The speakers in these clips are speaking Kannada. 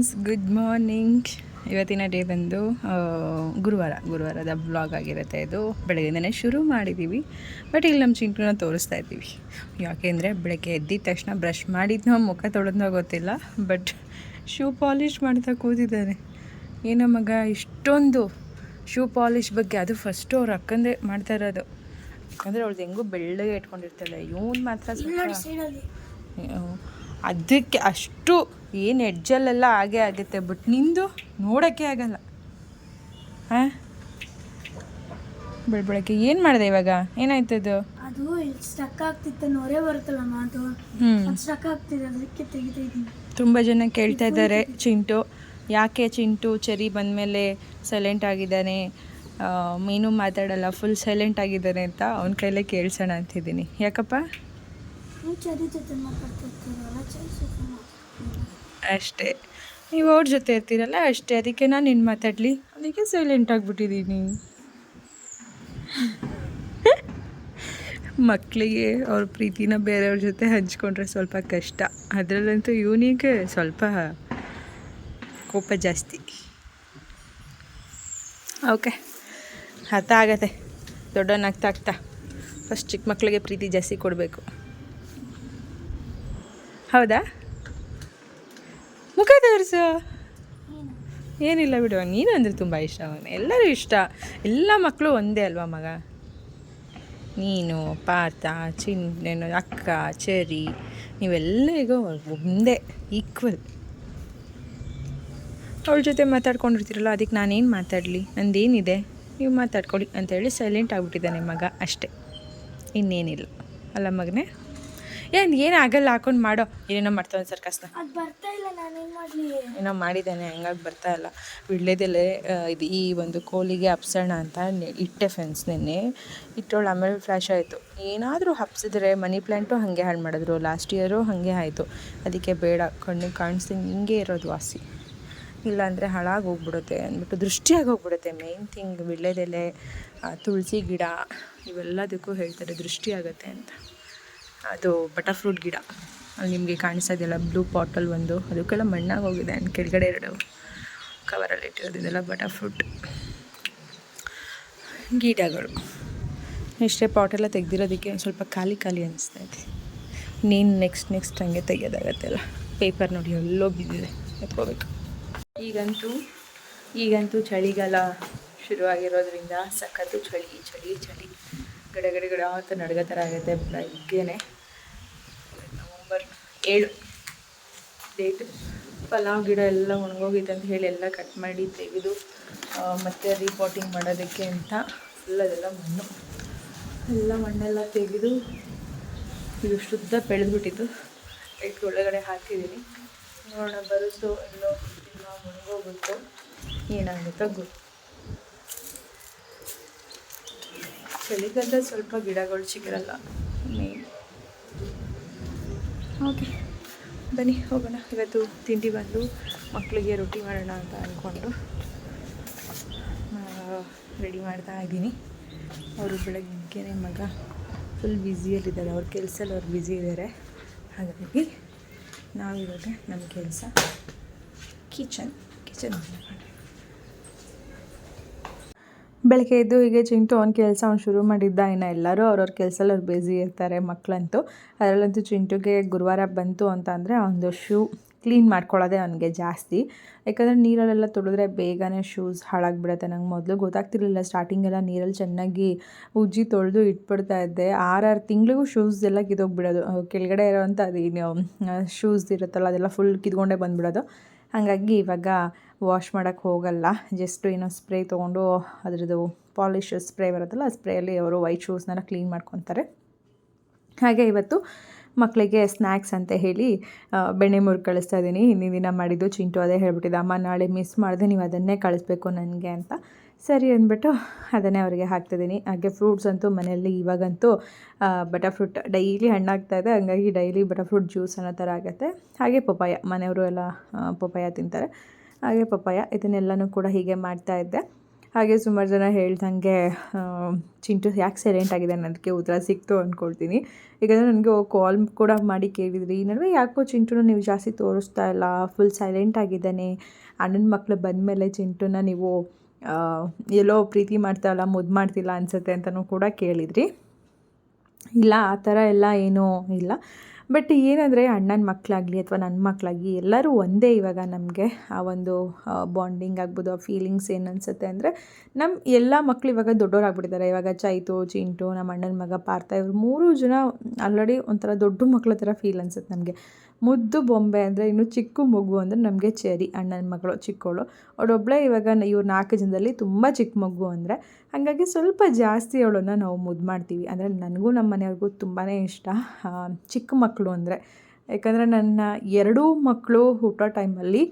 ಫ್ರೆಂಡ್ಸ್ ಗುಡ್ ಮಾರ್ನಿಂಗ್ ಇವತ್ತಿನ ಡೇ ಬಂದು ಗುರುವಾರ. ಗುರುವಾರದ ಬ್ಲಾಗ್ ಆಗಿರುತ್ತೆ ಇದು. ಬೆಳಗ್ಗೆಯಿಂದನೇ ಶುರು ಮಾಡಿದ್ದೀವಿ ಬಟ್ ಇಲ್ಲಿ ನಮ್ಮ ಚಿಂಟುನ ತೋರಿಸ್ತಾ ಇದ್ದೀವಿ. ಯಾಕೆಂದರೆ ಬೆಳಗ್ಗೆ ಎದ್ದಿದ ತಕ್ಷಣ ಬ್ರಷ್ ಮಾಡಿದ್ನೋ ಮುಖ ತೊಳೆದ್ನೋ ಗೊತ್ತಿಲ್ಲ. ಬಟ್ ಶೂ ಪಾಲಿಷ್ ಮಾಡ್ತಾ ಕೂತಿದ್ದಾನೆ. ಏನೋ ಮಗ ಇಷ್ಟೊಂದು ಶೂ ಪಾಲಿಷ್ ಬಗ್ಗೆ ಅದು ಫಸ್ಟು ಅವ್ರು ಅಕ್ಕಂದೇ ಮಾಡ್ತಾ ಇರೋದು. ಯಾಕಂದರೆ ಅವ್ಳದ್ದು ಹೆಂಗೂ ಬೆಳ್ಳಗೆ ಇಟ್ಕೊಂಡಿರ್ತಾಳೆ. ಇವನು ಮಾತ್ರ ಅದಕ್ಕೆ ಅಷ್ಟು ಏನು ಎಡ್ಜಲ್ಲೆಲ್ಲ ಆಗೇ ಆಗುತ್ತೆ ಬಟ್ ನಿಂದು ನೋಡೋಕ್ಕೆ ಆಗಲ್ಲ. ಹಾಂ ಬೆಳ್ಬಳಕ್ಕೆ ಏನು ಮಾಡಿದೆ ಇವಾಗ? ಏನಾಯ್ತು ಅದು ಅದು ಸ್ಟಕ್ ಆಗ್ತಿತ್ತು ನೊರೆ ಬರುತ್ತಲ್ಲ ಅದು. ಸ್ಟಕ್ ಆಗ್ತಿದೆ ಅದಕ್ಕೆ ತುಂಬ ಜನ ಕೇಳ್ತಾ ಇದ್ದಾರೆ ಚಿಂಟು. ಯಾಕೆ ಚಿಂಟು? ಚೆರಿ ಬಂದಮೇಲೆ ಸೈಲೆಂಟ್ ಆಗಿದ್ದಾನೆ. ಮೀನು ಮಾತಾಡಲ್ಲ ಫುಲ್ ಸೈಲೆಂಟ್ ಆಗಿದ್ದಾನೆ ಅಂತ ಅವನ ಕೈಲೇ ಕೇಳಿಸೋಣ ಅಂತಿದ್ದೀನಿ. ಯಾಕಪ್ಪ? ಅಷ್ಟೇ. ನೀವು ಅವ್ರ ಜೊತೆ ಇರ್ತೀರಲ್ಲ, ಅಷ್ಟೇ. ಅದಕ್ಕೆ ನಾನು ನಿನ್ನ ಮಾತಾಡಲಿ. ಅದಕ್ಕೆ ಸೈಲೆಂಟ್ ಆಗಿಬಿಟ್ಟಿದ್ದೀನಿ ಮಕ್ಕಳಿಗೆ ಅವ್ರ ಪ್ರೀತಿನ ಬೇರೆಯವ್ರ ಜೊತೆ ಹಂಚ್ಕೊಂಡ್ರೆ ಸ್ವಲ್ಪ ಕಷ್ಟ. ಅದರಲ್ಲಂತೂ ಇವನಿಗೆ ಸ್ವಲ್ಪ ಕೋಪ ಜಾಸ್ತಿ. ಓಕೆ. ಅರ್ಥ ಆಗತ್ತೆ ದೊಡ್ಡವನಾಗ್ತಾ ಆಗ್ತಾ. ಫಸ್ಟ್ ಚಿಕ್ಕ ಮಕ್ಕಳಿಗೆ ಪ್ರೀತಿ ಜಾಸ್ತಿ ಕೊಡಬೇಕು. ಹೌದಾ? ಮುಖ ತೋರಿಸು. ಏನಿಲ್ಲ ಬಿಡು, ನೀನು ಅಂದರೆ ತುಂಬ ಇಷ್ಟ, ಅವನು ಎಲ್ಲರೂ ಇಷ್ಟ. ಎಲ್ಲ ಮಕ್ಕಳು ಒಂದೇ ಅಲ್ವಾ ಮಗ? ನೀನು ಪಾರ್ಥ ಚಿನ್ನೇನು, ಅಕ್ಕ, ಚೆರಿ, ನೀವೆಲ್ಲರಿಗೂ ಒಂದೇ ಈಕ್ವಲ್ ಅವಳ ಜೊತೆ ಮಾತಾಡ್ಕೊಂಡಿರ್ತೀರಲ್ಲ, ಅದಕ್ಕೆ ನಾನೇನು ಮಾತಾಡಲಿ? ನಂದೇನಿದೆ? ನೀವು ಮಾತಾಡ್ಕೊಳ್ಳಿ ಅಂತೇಳಿ ಸೈಲೆಂಟ್ ಆಗಿಬಿಟ್ಟಿದ್ದಾನೆ ಮಗ ಅಷ್ಟೇ. ಇನ್ನೇನಿಲ್ಲ. ಅಲ್ಲ ಮಗನೇ? ಏನು ಏನು ಆಗಲ್ಲ ಹಾಕೊಂಡು ಮಾಡೋ. ಏನೇನೋ ಮಾಡ್ತಾನೆ ಸರ್ಕಸ್ನ ಅದು ಬರ್ತಾ ಇಲ್ಲ ನಾನೇನು ಮಾಡಲಿ? ಏನೋ ಮಾಡಿದ್ದಾನೆ ಹಂಗಾಗಿ ಬರ್ತಾ ಇಲ್ಲ. ವಿಳ್ಳೆದೆಲೆ ಇದು ಈ ಒಂದು ಕೋಲಿಗೆ ಹಬ್ಸೋಣ ಅಂತ ಇಟ್ಟೆ ಫೆನ್ಸ್ ನಿನ್ನೆ. ಇಟ್ಟೋಳು ಆಮೇಲೆ ಫ್ಲ್ಯಾಶ್ ಆಯಿತು. ಏನಾದರೂ ಹಬ್ಸಿದ್ರೆ ಮನಿ ಪ್ಲ್ಯಾಂಟು ಹಾಗೆ ಹಾಳು ಮಾಡಿದ್ರು. ಲಾಸ್ಟ್ ಇಯರು ಹಾಗೆ ಆಯಿತು. ಅದಕ್ಕೆ ಬೇಡ ಕಣ್ಣಿಗೆ ಕಾಣಿಸ್ತೀನಿ. ಹಿಂಗೆ ಇರೋದು ವಾಸಿ. ಇಲ್ಲಾಂದರೆ ಹಾಳಾಗಿ ಹೋಗ್ಬಿಡುತ್ತೆ ಅಂದ್ಬಿಟ್ಟು ದೃಷ್ಟಿಯಾಗಿ ಹೋಗ್ಬಿಡುತ್ತೆ. ಮೇನ್ ಥಿಂಗ್ ವಿಳ್ಳೆದೆಲೆ ತುಳಸಿ ಗಿಡ ಇವೆಲ್ಲದಕ್ಕೂ ಹೇಳ್ತಾರೆ ದೃಷ್ಟಿ ಆಗುತ್ತೆ ಅಂತ. ಅದು ಬಟರ್ಫ್ರೂಟ್ ಗಿಡ. ಅಲ್ಲಿ ನಿಮಗೆ ಇದೆಯಲ್ಲ ಬ್ಲೂ ಪಾಟಲ್ ಒಂದು. ಅದಕ್ಕೆಲ್ಲ ಮಣ್ಣಾಗಿ ಹೋಗಿದೆ. ಆ್ಯಂಡ್ ಕೆಳಗಡೆ ಎರಡು ಕವರಲ್ಲಿ ಇಟ್ಟಿರೋದಿದೆಲ್ಲ ಬಟರ್ ಬಟರ್ಫ್ರೂಟ್ ಗಿಡಗಳು. ಇಷ್ಟೇ ಪಾಟೆಲ್ಲ ತೆಗ್ದಿರೋದಕ್ಕೆ ಒಂದು ಸ್ವಲ್ಪ ಖಾಲಿ ಖಾಲಿ ಅನಿಸ್ತಾ ಇದೆ. ನೀನು ನೆಕ್ಸ್ಟ್ ನೆಕ್ಸ್ಟ್ ಹಂಗೆ ತೆಗೆಯೋದಾಗತ್ತೆಲ್ಲ ಪೇಪರ್ ನೋಡಿ ಎಲ್ಲೋ ಬಿದ್ದಿದೆ. ಎತ್ಕೋಬೇಕು. ಈಗಂತೂ ಈಗಂತೂ ಚಳಿಗಾಲ ಶುರುವಾಗಿರೋದ್ರಿಂದ ಸಖತ್ತು ಚಳಿ ಚಳಿ ಚಳಿ. ಗಡ ಗಡೆ ಅಂತ ನಡ್ಗೋ ಥರ ಆಗುತ್ತೆ ಬೆಳಗ್ಗೆನೆ. ನವಂಬರ್ ಏಳು. ಡೇಟ್. ಪಲಾವ್ ಗಿಡ ಎಲ್ಲ ಒಣಗೋಗಿತ್ತು ಅಂತ ಹೇಳಿ ಎಲ್ಲ ಕಟ್ ಮಾಡಿ ತೆಗೆದು ಮತ್ತೆ ರೀಪಾಟಿಂಗ್ ಮಾಡೋದಕ್ಕೆ ಅಂತ ಫುಲ್ ಅದೆಲ್ಲ ಮಣ್ಣು. ಎಲ್ಲ ಮಣ್ಣೆಲ್ಲ ತೆಗೆದು ಇದು ಶುದ್ಧ ಬೆಳೆದ್ಬಿಟ್ಟಿತ್ತು. ಇದಕ್ಕೆ ಒಳಗಡೆ ಹಾಕಿದ್ದೀನಿ. ನೋಡೋಣ ಬರುತ್ತೋ ಎಲ್ಲೋ ಇಲ್ಲ ಏನಾಗುತ್ತೋ ಗೊತ್ತು ಚಳಿಗಾಲದಲ್ಲಿ ಸ್ವಲ್ಪ ಗಿಡಗಳು ಸಿಗಿರಲ್ಲ ಮೇನ್ ಓಕೆ ಬನ್ನಿ ಹೋಗೋಣ. ಇವತ್ತು ತಿಂಡಿ ಬಂದು ಮಕ್ಕಳಿಗೆ ರೊಟ್ಟಿ ಮಾಡೋಣ ಅಂತ ಅಂದ್ಕೊಂಡು ರೆಡಿ ಮಾಡ್ತಾ ಇದ್ದೀನಿ. ಅವರು ಬೆಳಗ್ಗೆನೇ ಮಗ ಫುಲ್ ಬ್ಯುಸಿಯಲ್ಲಿದ್ದಾರೆ ಅವ್ರ ಕೆಲಸದಲ್ಲಿ ಅವ್ರು ಬ್ಯುಸಿ ಇದ್ದಾರೆ. ಹಾಗಾಗಿ ನಾವಿವಾಗ ನಮ್ಮ ಕೆಲಸ ಕಿಚನ್ ಕಿಚನ್ ಬೆಳಗ್ಗೆ ಎದ್ದು ಹೀಗೆ ಚಿಂಟು ಅವ್ನ ಕೆಲಸ ಅವ್ನು ಶುರು ಮಾಡಿದ್ದ ಇನ್ನು ಎಲ್ಲರೂ ಅವ್ರವ್ರ ಕೆಲಸಲ್ಲಿ ಅವ್ರು ಬ್ಯುಸಿ ಇರ್ತಾರೆ ಮಕ್ಕಳಂತೂ ಅದರಲ್ಲಂತೂ ಚಿಂಟುಗೆ ಗುರುವಾರ ಬಂತು ಅಂತ ಅಂದರೆ ಅವನದು ಶೂ ಕ್ಲೀನ್ ಮಾಡ್ಕೊಳ್ಳೋದೇ ಅವನಿಗೆ ಜಾಸ್ತಿ. ಯಾಕಂದರೆ ನೀರಲ್ಲೆಲ್ಲ ತೊಳೆದ್ರೆ ಬೇಗನೆ ಶೂಸ್ ಹಾಳಾಗಿಬಿಡುತ್ತೆ. ನಂಗೆ ಮೊದಲು ಗೊತ್ತಾಗ್ತಿರ್ಲಿಲ್ಲ ಸ್ಟಾರ್ಟಿಂಗೆಲ್ಲ ನೀರಲ್ಲಿ ಚೆನ್ನಾಗಿ ಉಜ್ಜಿ ತೊಳೆದು ಇಟ್ಬಿಡ್ತಾ ಇದ್ದೆ. ಆರಾರು ತಿಂಗಳಿಗೂ ಶೂಸ್ ಎಲ್ಲ ಕಿದೋಗ್ಬಿಡೋದು ಕೆಳಗಡೆ ಇರೋವಂಥ ಅದೇನು ಶೂಸ್ ಇರುತ್ತಲ್ಲ ಅದೆಲ್ಲ ಫುಲ್ ಕಿತ್ಕೊಂಡೇ ಬಂದ್ಬಿಡೋದು. ಹಾಗಾಗಿ ಇವಾಗ ವಾಶ್ ಮಾಡೋಕ್ಕೆ ಹೋಗಲ್ಲ. ಜಸ್ಟ್ ಏನೋ ಸ್ಪ್ರೇ ತೊಗೊಂಡು ಅದರದ್ದು ಪಾಲಿಶ್ ಸ್ಪ್ರೇ ಬರುತ್ತಲ್ಲ, ಆ ಸ್ಪ್ರೇಯಲ್ಲಿ ಅವರು ವೈಟ್ ಶೂಸ್ನೆಲ್ಲ ಕ್ಲೀನ್ ಮಾಡ್ಕೊತಾರೆ. ಹಾಗೆ ಇವತ್ತು ಮಕ್ಕಳಿಗೆ ಸ್ನ್ಯಾಕ್ಸ್ ಅಂತ ಹೇಳಿ ಬೆಣ್ಣೆ ಮುರ್ಗ್ ಕಳಿಸ್ತಾ ಇದ್ದೀನಿ ಹಿಂದಿನ ದಿನ ಮಾಡಿದ್ದು ಚಿಂಟು ಅದೇ ಹೇಳ್ಬಿಟ್ಟಿದ್ದೆ, ಅಮ್ಮ, ನಾಳೆ ಮಿಸ್ ಮಾಡಿದೆ, ನೀವು ಅದನ್ನೇ ಕಳಿಸ್ಬೇಕು ನನಗೆ ಅಂತ. ಸರಿ ಅಂದ್ಬಿಟ್ಟು ಅದನ್ನೇ ಅವರಿಗೆ ಹಾಕ್ತಿದ್ದೀನಿ. ಹಾಗೆ ಫ್ರೂಟ್ಸ್ ಅಂತೂ ಮನೆಯಲ್ಲಿ ಇವಾಗಂತೂ ಬಟರ್ ಫ್ರೂಟ್ ಡೈಲಿ ಹಣ್ಣಾಗ್ತಾ ಇದೆ. ಹಂಗಾಗಿ ಡೈಲಿ ಬಟರ್ ಫ್ರೂಟ್ ಜ್ಯೂಸ್ ಅನ್ನೋ ಥರ ಆಗುತ್ತೆ. ಹಾಗೆ ಪಪಾಯ ಮನೆಯವರು ಎಲ್ಲ ಪಪಾಯ ತಿಂತಾರೆ. ಹಾಗೆ ಪಪಾಯ ಇದನ್ನೆಲ್ಲನೂ ಕೂಡ ಹೀಗೆ ಮಾಡ್ತಾ ಇದ್ದೆ. ಹಾಗೆ ಸುಮಾರು ಜನ ಹೇಳ್ದಂಗೆ ಚಿಂಟು ಯಾಕೆ ಸೈಲೆಂಟ್ ಆಗಿದೆ ಅನ್ನೋದಕ್ಕೆ ಉತ್ತರ ಸಿಕ್ತು ಅಂದ್ಕೊಳ್ತೀನಿ ಈಗಂದರೆ ನನಗೆ ಕಾಲ್ ಕೂಡ ಮಾಡಿ ಕೇಳಿದ್ರಿ. ಈ ನಡುವೆ ಯಾಕೋ ಚಿಂಟುನ ನೀವು ಜಾಸ್ತಿ ತೋರಿಸ್ತಾ ಇಲ್ಲ ಫುಲ್ ಸೈಲೆಂಟ್ ಆಗಿದ್ದಾನೆ. ಅಣ್ಣನ ಮಕ್ಕಳು ಬಂದಮೇಲೆ ಚಿಂಟುನ ನೀವು ಎಲ್ಲೋ ಪ್ರೀತಿ ಮಾಡ್ತಾಯಿಲ್ಲ ಮುದ್ದು ಮಾಡ್ತಿಲ್ಲ ಅನಿಸುತ್ತೆ ಅಂತಲೂ ಕೂಡ ಕೇಳಿದ್ರಿ. ಇಲ್ಲ, ಆ ಥರ ಎಲ್ಲ ಏನೂ ಇಲ್ಲ. ಬಟ್ ಏನಂದರೆ ಅಣ್ಣನ ಮಕ್ಕಳಾಗಲಿ ಅಥವಾ ನನ್ನ ಮಕ್ಕಳಾಗಲಿ ಎಲ್ಲರೂ ಒಂದೇ ಇವಾಗ ನಮಗೆ ಆ ಒಂದು ಬಾಂಡಿಂಗ್ ಆಗ್ಬೋದು, ಆ ಫೀಲಿಂಗ್ಸ್ ಏನು ಅನಿಸುತ್ತೆ ಅಂದರೆ ನಮ್ಮ ಎಲ್ಲ ಮಕ್ಕಳು ಇವಾಗ ದೊಡ್ಡವರಾಗ್ಬಿಟ್ಟಿದ್ದಾರೆ ಇವಾಗ ಚೈತು, ಚಿಂಟು ನಮ್ಮ ಅಣ್ಣನ ಮಗ, ಪಾರ್ಥ, ಇವರು ಮೂರು ಜನ ಆಲ್ರೆಡಿ ಒಂಥರ ದೊಡ್ಡ ಮಕ್ಕಳ ಥರ ಫೀಲ್ ಅನ್ಸುತ್ತೆ ನಮಗೆ. ಮುದ್ದು ಬೊಂಬೆ ಅಂದರೆ ಇನ್ನು ಚಿಕ್ಕ ಮಗು ಅಂದರೆ ನಮಗೆ ಚೇರಿ, ಅಣ್ಣನ ಮಗಳು ಚಿಕ್ಕವಳು ಅವಳೊಬ್ಬಳೇ ಇವಾಗ ಇವ್ರು ನಾಲ್ಕು ಜನದಲ್ಲಿ ತುಂಬ ಚಿಕ್ಕ ಮಗು ಅಂದರೆ ಹಾಗಾಗಿ ಸ್ವಲ್ಪ ಜಾಸ್ತಿ ಅವಳನ್ನು ನಾವು ಮುದ್ದು ಮಾಡ್ತೀವಿ. ಅಂದರೆ ನನಗೂ ನಮ್ಮ ಮನೆಯವ್ರಿಗೂ ತುಂಬಾ ಇಷ್ಟ. ಚಿಕ್ಕ ಮಕ್ಕಳು ಅಂದರೆ ಯಾಕಂದರೆ ನನ್ನ ಎರಡೂ ಮಕ್ಕಳು ಹುಟ್ಟೋ ಟೈಮಲ್ಲಿ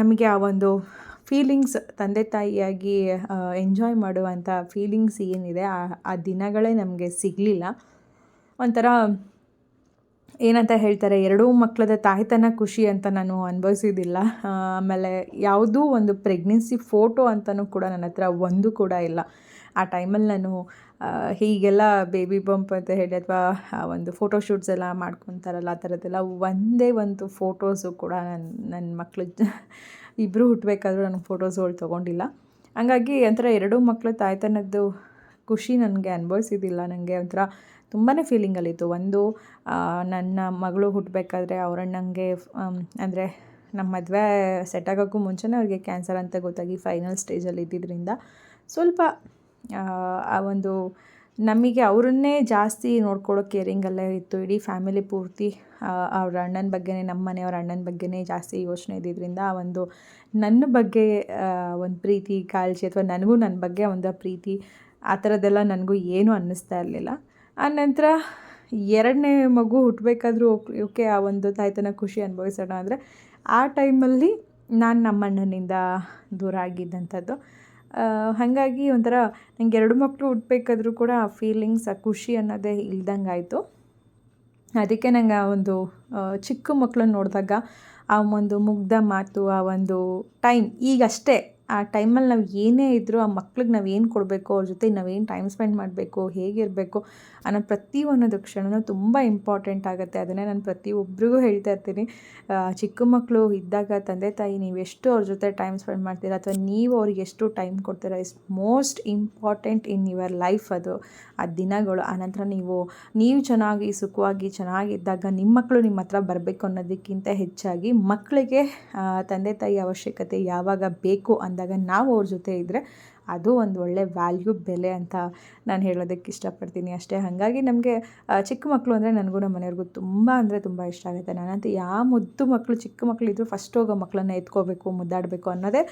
ನಮಗೆ ಆ ಒಂದು ಫೀಲಿಂಗ್ಸ್ ತಂದೆ ತಾಯಿಯಾಗಿ ಎಂಜಾಯ್ ಮಾಡುವಂಥ ಫೀಲಿಂಗ್ಸ್ ಏನಿದೆ ಆ ಆ ದಿನಗಳೇ ನಮಗೆ ಸಿಗಲಿಲ್ಲ. ಒಂಥರ ಏನಂತ ಹೇಳ್ತಾರೆ, ಎರಡೂ ಮಕ್ಕಳದ ತಾಯ್ತನ ಖುಷಿ ಅಂತ ನಾನು ಅನುಭವಿಸಿದ್ದಿಲ್ಲ ಆಮೇಲೆ ಯಾವುದೂ ಒಂದು ಪ್ರೆಗ್ನೆನ್ಸಿ ಫೋಟೋ ಅಂತಲೂ ಕೂಡ ನನ್ನ ಹತ್ರ ಒಂದು ಕೂಡ ಇಲ್ಲ. ಆ ಟೈಮಲ್ಲಿ ನಾನು ಹೀಗೆಲ್ಲ ಬೇಬಿ ಬಂಪ್ ಅಂತ ಹೇಳಿ ಅಥವಾ ಒಂದು ಫೋಟೋ ಶೂಟ್ಸ್ ಎಲ್ಲ ಮಾಡ್ಕೊತಾರಲ್ಲ, ಆ ಥರದ್ದೆಲ್ಲ ಒಂದೇ ಒಂದು ಫೋಟೋಸು ಕೂಡ ನನ್ನ ನನ್ನ ಮಕ್ಕಳು ಇಬ್ಬರು ಹುಟ್ಟಬೇಕಾದ್ರೂ ನನಗೆ ಫೋಟೋಸ್ಗಳು ತೊಗೊಂಡಿಲ್ಲ. ಹಂಗಾಗಿ ಒಂಥರ ಎರಡೂ ಮಕ್ಕಳು ತಾಯ್ತನದ್ದು ಖುಷಿ ನನಗೆ ಅನುಭವಿಸಿದ್ದಿಲ್ಲ ನನಗೆ ಒಂಥರ ತುಂಬಾ ಫೀಲಿಂಗಲ್ಲಿತ್ತು ಒಂದು ನನ್ನ ಮಗಳು ಹುಟ್ಟಬೇಕಾದ್ರೆ ಅವರಣ್ಣಂಗೆ ಅಂದರೆ ನಮ್ಮ ಮದುವೆ ಸೆಟ್ ಆಗೋಕ್ಕೂ ಮುಂಚೆನೇ ಅವ್ರಿಗೆ ಕ್ಯಾನ್ಸರ್ ಅಂತ ಗೊತ್ತಾಗಿ ಫೈನಲ್ ಸ್ಟೇಜಲ್ಲಿ ಇದ್ದಿದ್ದರಿಂದ ಸ್ವಲ್ಪ ಆ, ಒಂದು ನಮಗೆ ಅವರನ್ನೇ ಜಾಸ್ತಿ ನೋಡ್ಕೊಳ್ಳೋ ಕೇರಿಂಗಲ್ಲೇ ಇತ್ತು. ಇಡೀ ಫ್ಯಾಮಿಲಿ ಪೂರ್ತಿ ಅವ್ರ ಅಣ್ಣನ ಬಗ್ಗೆನೇ ನಮ್ಮ ಮನೆಯವ್ರ ಅಣ್ಣನ ಬಗ್ಗೆನೇ ಜಾಸ್ತಿ ಯೋಚನೆ ಇದ್ದಿದ್ದರಿಂದ ಆ ಒಂದು ನನ್ನ ಬಗ್ಗೆ ಒಂದು ಪ್ರೀತಿ ಕಾಳಜಿ ಅಥವಾ ನನಗೂ ನನ್ನ ಬಗ್ಗೆ ಒಂದು ಪ್ರೀತಿ ಆ ಥರದ್ದೆಲ್ಲ ನನಗೂ ಏನೂ ಅನ್ನಿಸ್ತಾ ಇರಲಿಲ್ಲ. ಆ ನಂತರ ಎರಡನೇ ಮಗು ಹುಟ್ಟಬೇಕಾದ್ರೂ ಓಕೆ ಆ ಒಂದು ತಾಯ್ತನ ಖುಷಿ ಅನುಭವಿಸೋಣ ಅಂದರೆ ಆ ಟೈಮಲ್ಲಿ ನಾನು ನಮ್ಮಣ್ಣನಿಂದ ದೂರ ಆಗಿದ್ದಂಥದ್ದು. ಹಾಗಾಗಿ ಒಂಥರ ನನಗೆ ಎರಡು ಮಕ್ಕಳು ಹುಟ್ಟಬೇಕಾದ್ರೂ ಕೂಡ ಆ ಫೀಲಿಂಗ್ಸ್ ಆ ಖುಷಿ ಅನ್ನೋದೇ ಇಲ್ದಂಗೆ ಆಯಿತು. ಅದಕ್ಕೆ ನಂಗೆ ಆ ಒಂದು ಚಿಕ್ಕ ಮಕ್ಕಳನ್ನ ನೋಡಿದಾಗ ಆ ಒಂದು ಮುಗ್ಧ ಮಾತು, ಆ ಒಂದು ಟೈಮ್ ಈಗಷ್ಟೇ ಆ ಟೈಮಲ್ಲಿ ನಾವು ಏನೇ ಇದ್ದರೂ ಆ ಮಕ್ಳಿಗೆ ನಾವು ಏನು ಕೊಡಬೇಕು, ಅವ್ರ ಜೊತೆ ನಾವೇನು ಟೈಮ್ ಸ್ಪೆಂಡ್ ಮಾಡಬೇಕು, ಹೇಗಿರಬೇಕು ಅನ್ನೋ ಪ್ರತಿಯೊಂದೊಂದು ಕ್ಷಣನೂ ತುಂಬ ಇಂಪಾರ್ಟೆಂಟ್ ಆಗುತ್ತೆ. ಅದನ್ನೇ ನಾನು ಪ್ರತಿಯೊಬ್ಬರಿಗೂ ಹೇಳ್ತಾ ಇರ್ತೀನಿ. ಚಿಕ್ಕ ಮಕ್ಕಳು ಇದ್ದಾಗ ತಂದೆ ತಾಯಿ, ನೀವು ಎಷ್ಟು ಅವ್ರ ಜೊತೆ ಟೈಮ್ ಸ್ಪೆಂಡ್ ಮಾಡ್ತೀರಾ ಅಥವಾ ನೀವು ಅವ್ರಿಗೆ ಎಷ್ಟು ಟೈಮ್ ಕೊಡ್ತೀರಾ is most important in your life ಅದು. ಆ ದಿನಗಳು ಆನಂತರ ನೀವು ನೀವು ಚೆನ್ನಾಗಿ, ಸುಖವಾಗಿ, ಚೆನ್ನಾಗಿದ್ದಾಗ ನಿಮ್ಮ ಮಕ್ಕಳು ನಿಮ್ಮ ಹತ್ರ ಬರಬೇಕು ಅನ್ನೋದಕ್ಕಿಂತ ಹೆಚ್ಚಾಗಿ ಮಕ್ಕಳಿಗೆ ತಂದೆ ತಾಯಿ ಅವಶ್ಯಕತೆ ಯಾವಾಗ ಬೇಕು ಅಂದಾಗ ನಾವು ಅವ್ರ ಜೊತೆ ಇದ್ದರೆ ಅದು ಒಂದು ಒಳ್ಳೆ ವ್ಯಾಲ್ಯೂ ಬೆಲೆ ಅಂತ ನಾನು ಹೇಳೋದಕ್ಕೆ ಇಷ್ಟಪಡ್ತೀನಿ ಅಷ್ಟೇ. ಹಾಗಾಗಿ ನಮಗೆ ಚಿಕ್ಕ ಮಕ್ಕಳು ಅಂದರೆ ನನಗೂ ನಮ್ಮ ಮನೆಯವ್ರಿಗೂ ತುಂಬ ಅಂದರೆ ತುಂಬ ಇಷ್ಟ ಆಗುತ್ತೆ. ನಾನಂತೂ ಯಾವ ಮುದ್ದು ಮಕ್ಕಳು ಚಿಕ್ಕ ಮಕ್ಕಳಿದ್ರು ಫಸ್ಟ್ ಹೋಗೋ ಮಕ್ಕಳನ್ನ ಎತ್ಕೋಬೇಕು, ಮುದ್ದಾಡಬೇಕು ಅನ್ನೋದೇ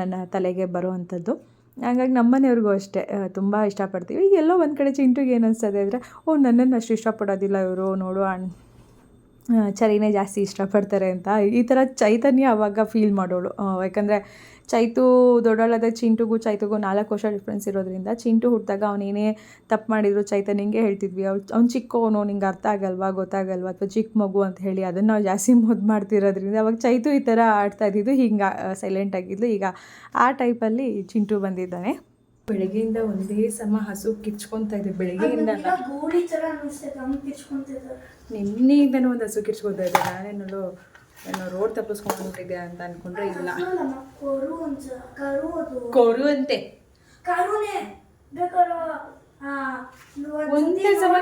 ನನ್ನ ತಲೆಗೆ ಬರುವಂಥದ್ದು ಹಾಗಾಗಿ ನಮ್ಮ ಮನೆಯವ್ರಿಗೂ ಅಷ್ಟೇ ತುಂಬ ಇಷ್ಟಪಡ್ತೀವಿ. ಎಲ್ಲೋ ಒಂದು ಕಡೆ ಚಿಂಟುಗೆ ಏನು ಅನಿಸ್ತದೆ ಅಂದರೆ ಓ, ನನ್ನನ್ನು ಅಷ್ಟು ಇಷ್ಟಪಡೋದಿಲ್ಲ ಇವರು, ನೋಡು ಅಣ್ಣ. ಚರಿನೇ ಜಾಸ್ತಿ ಇಷ್ಟಪಡ್ತಾರೆ ಅಂತ. ಈ ಥರ ಚೈತನ್ಯ ಅವಾಗ ಫೀಲ್ ಮಾಡೋಳು. ಯಾಕಂದರೆ ಚೈತು ದೊಡ್ಡವಳಾದ ಚಿಂಟುಗೂ ಚೈತುಗೂ ನಾಲ್ಕು ವರ್ಷ ಡಿಫ್ರೆನ್ಸ್ ಇರೋದ್ರಿಂದ ಚಿಂಟು ಹುಟ್ಟಿದಾಗ ಅವನೇನೇ ತಪ್ಪು ಮಾಡಿದ್ರು ಚೈತನ್ಯಂಗೆ ಹೇಳ್ತಿದ್ವಿ. ಅವ್ಳು ಅವ್ನು ಚಿಕ್ಕವನು ನಿಂಗೆ ಅರ್ಥ ಆಗಲ್ವಾ ಗೊತ್ತಾಗಲ್ವಾ ಅಥವಾ ಚಿಕ್ಕ ಮಗು ಅಂತ ಹೇಳಿ ಅದನ್ನು ನಾವು ಜಾಸ್ತಿ ಮುದ್ದು ಮಾಡ್ತಿರೋದ್ರಿಂದ ಅವಾಗ ಚೈತು ಈ ಥರ ಆಡ್ತಾ ಇದ್ದಿದ್ದು ಹಿಂಗೆ ಸೈಲೆಂಟ್ ಆಗಿದ್ಲು. ಈಗ ಆ ಟೈಪಲ್ಲಿ ಚಿಂಟು ಬಂದಿದ್ದಾನೆ. ಬೆಳಗ್ಗೆಯಿಂದ ಒಂದೇ ಸಮ ಹಸು ಕಿಚ್ಕೊತಾ ಇದೆ. ಬೆಳಗ್ಗೆಯಿಂದ ನಿನ್ನೆಯಿಂದನೂ ಒಂದು ಹಸು ಕಿರ್ಚ್ಕೊತಾ ಇದ್ದೆ. ನಾನೇನೋ ಏನೋ ರೋಡ್ ತಪ್ಪಿಸ್ಕೊಂಡ್ಬಿಟ್ಟಿದ್ದೆ ಅಂತ ಅನ್ಕೊಂಡ್ರೆ ಇಲ್ಲ. ಕರು ಅಂತ. ಒಂದೇ ಸಮ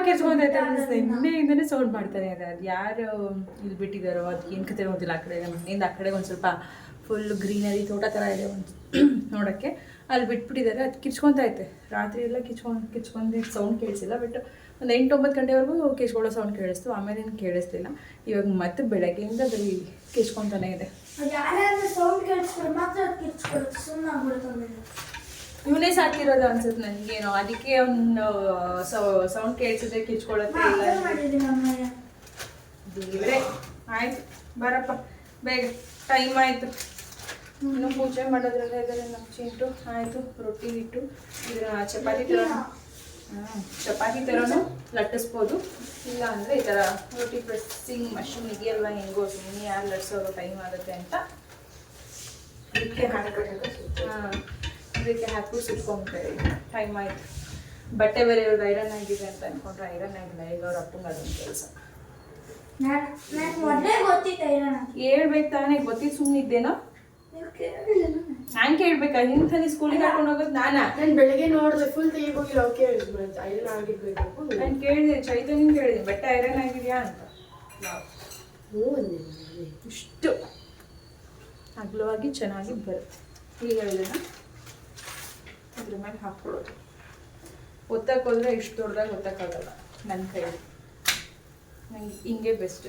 ನಿನ್ನೆಯಿಂದನೇ ಸೌಂಡ್ ಮಾಡ್ತಾರೆ ಅದು ಅದು ಯಾರು ಇಲ್ಲಿ ಬಿಟ್ಟಿದ್ದಾರೋ ಅದು ಏನು ಕತೆ ಗೊತ್ತಿಲ್ಲ. ಆ ಕಡೆ ನಮ್ಮ ಮನೆಯಿಂದ ಆ ಕಡೆ ಒಂದು ಸ್ವಲ್ಪ ಫುಲ್ ಗ್ರೀನರಿ ತೋಟ ಥರ ಇದೆ ಒಂದು ನೋಡೋಕ್ಕೆ. ಅಲ್ಲಿ ಬಿಟ್ಬಿಟ್ಟಿದ್ದಾರೆ. ಅದು ಕಿಚ್ಕೊತಾ ಐತೆ ರಾತ್ರಿ ಎಲ್ಲ ಕಿಚ್ಕೊಂಡು ಕಿಚ್ಕೊಂಡು ಸೌಂಡ್ ಕೇಳಿಸಿಲ್ಲ ಬಟ್ ಒಂದು ಎಂಟು ಒಂಬತ್ತು ಗಂಟೆವರೆಗೂ ಕೇಶ್ಕೊಳ್ಳೋ ಸೌಂಡ್ ಕೇಳಿಸ್ತು. ಆಮೇಲೆ ಏನು ಕೇಳಿಸ್ಲಿಲ್ಲ. ಇವಾಗ ಮತ್ತೆ ಬೆಳಗ್ಗೆಯಿಂದ ಬರೀ ಕಿಚ್ಕೊತಾನೆ ಇದೆ. ಇವನೇ ಸಾಕಿರೋದು ಅನ್ಸುತ್ತೆ ನನಗೇನು ಅದಕ್ಕೆ ಒಂದು ಸೌಂಡ್ ಕೇಳಿಸಿದ್ರೆ ಕಿಚ್ಕೊಳ್ಳುತ್ತೆ ಇಲ್ಲ ಆಯ್ತು ಬರಪ್ಪ. ಬೇಗ ಟೈಮ್ ಆಯಿತು. ಇನ್ನು ಪೂಜೆ ಮಾಡೋದ್ರಲ್ಲೇ ಇದ್ದಾರೆ ನಮ್ಮ ಚಿಂಟು. ಆಯಿತು ರೊಟ್ಟಿ ಇಟ್ಟು ಇದನ್ನ ಚಪಾತಿ ಚಪಾತಿ ಥರನೂ ಲಟ್ಟಿಸ್ಬೋದು. ಇಲ್ಲ ಅಂದರೆ ಈ ಥರ ರೊಟ್ಟಿ ಪ್ರೆಸ್ಸಿಂಗ್ ಮಷಿನ್ ಇದೆಯಲ್ಲ ಹೆಂಗೋ ಸುಮ್ಮನೆ ಯಾರು ಲಟ್ಸೋರು ಟೈಮ್ ಆಗುತ್ತೆ ಅಂತ. ಇದಕ್ಕೆ ಹಾಕಿ ಹಾಂ ಇದಕ್ಕೆ ಹಾಕಿ ಸುಟ್ಕೊಂಬಿಟ್ಟೆ ಟೈಮ್ ಆಯಿತು. ಬಟ್ಟೆ ಬೇರೆ ಇವ್ರದ್ದು ಐರನ್ ಆಗಿದೆ ಅಂತ ಅನ್ಕೊಂಡ್ರೆ ಐರನ್ ಆಗಿಲ್ಲ ಈಗ ಅವ್ರ ಅಪ್ಪಂಗೆ ಅದೊಂದು ಕೆಲಸ. ಗೊತ್ತಿತ್ತು ಹೇಳ್ಬೇಕು ತಾನೇ ಗೊತ್ತಿದ್ದು ಸುಮ್ಮನಿದ್ದೇನೋ ನಾನು ಕೇಳ್ಬೇಕಾ? ನಿಂತ ಸ್ಕೂಲಿಗೆ ಹಾಕೊಂಡು ಹೋಗೋದು ನಾನಾ? ನಾನು ಬೆಳಗ್ಗೆ ನೋಡಿದೆ ಫುಲ್ ತೆಗಿ ಹೋಗಿ ಓಕೆ ಐರನ್ ಆಗಿರ್ಬೇಕು ನಾನು ಕೇಳಿದೆ ಚೈತನ್ಯ ಕೇಳಿದೆ ಬಟ್ಟೆ ಐರನ್ ಆಗಿದೆಯಾ ಅಂತ. ಇಷ್ಟು. ಅಗಲವಾಗಿ ಚೆನ್ನಾಗಿ ಬರುತ್ತೆ. ಈಗ ಇದನ್ನ ಅದ್ರ ಮೇಲೆ ಹಾಕ್ಕೊಳ್ಳೋದು. ಒತ್ತಕ್ಕೆ ಹೋದ್ರೆ ಇಷ್ಟು ದೊಡ್ಡದಾಗಿ ಒತ್ತಕ್ಕಾಗಲ್ಲ ನನ್ನ ಕೈಯಲ್ಲಿ. ನಂಗೆ ಹಿಂಗೆ ಬೆಸ್ಟ್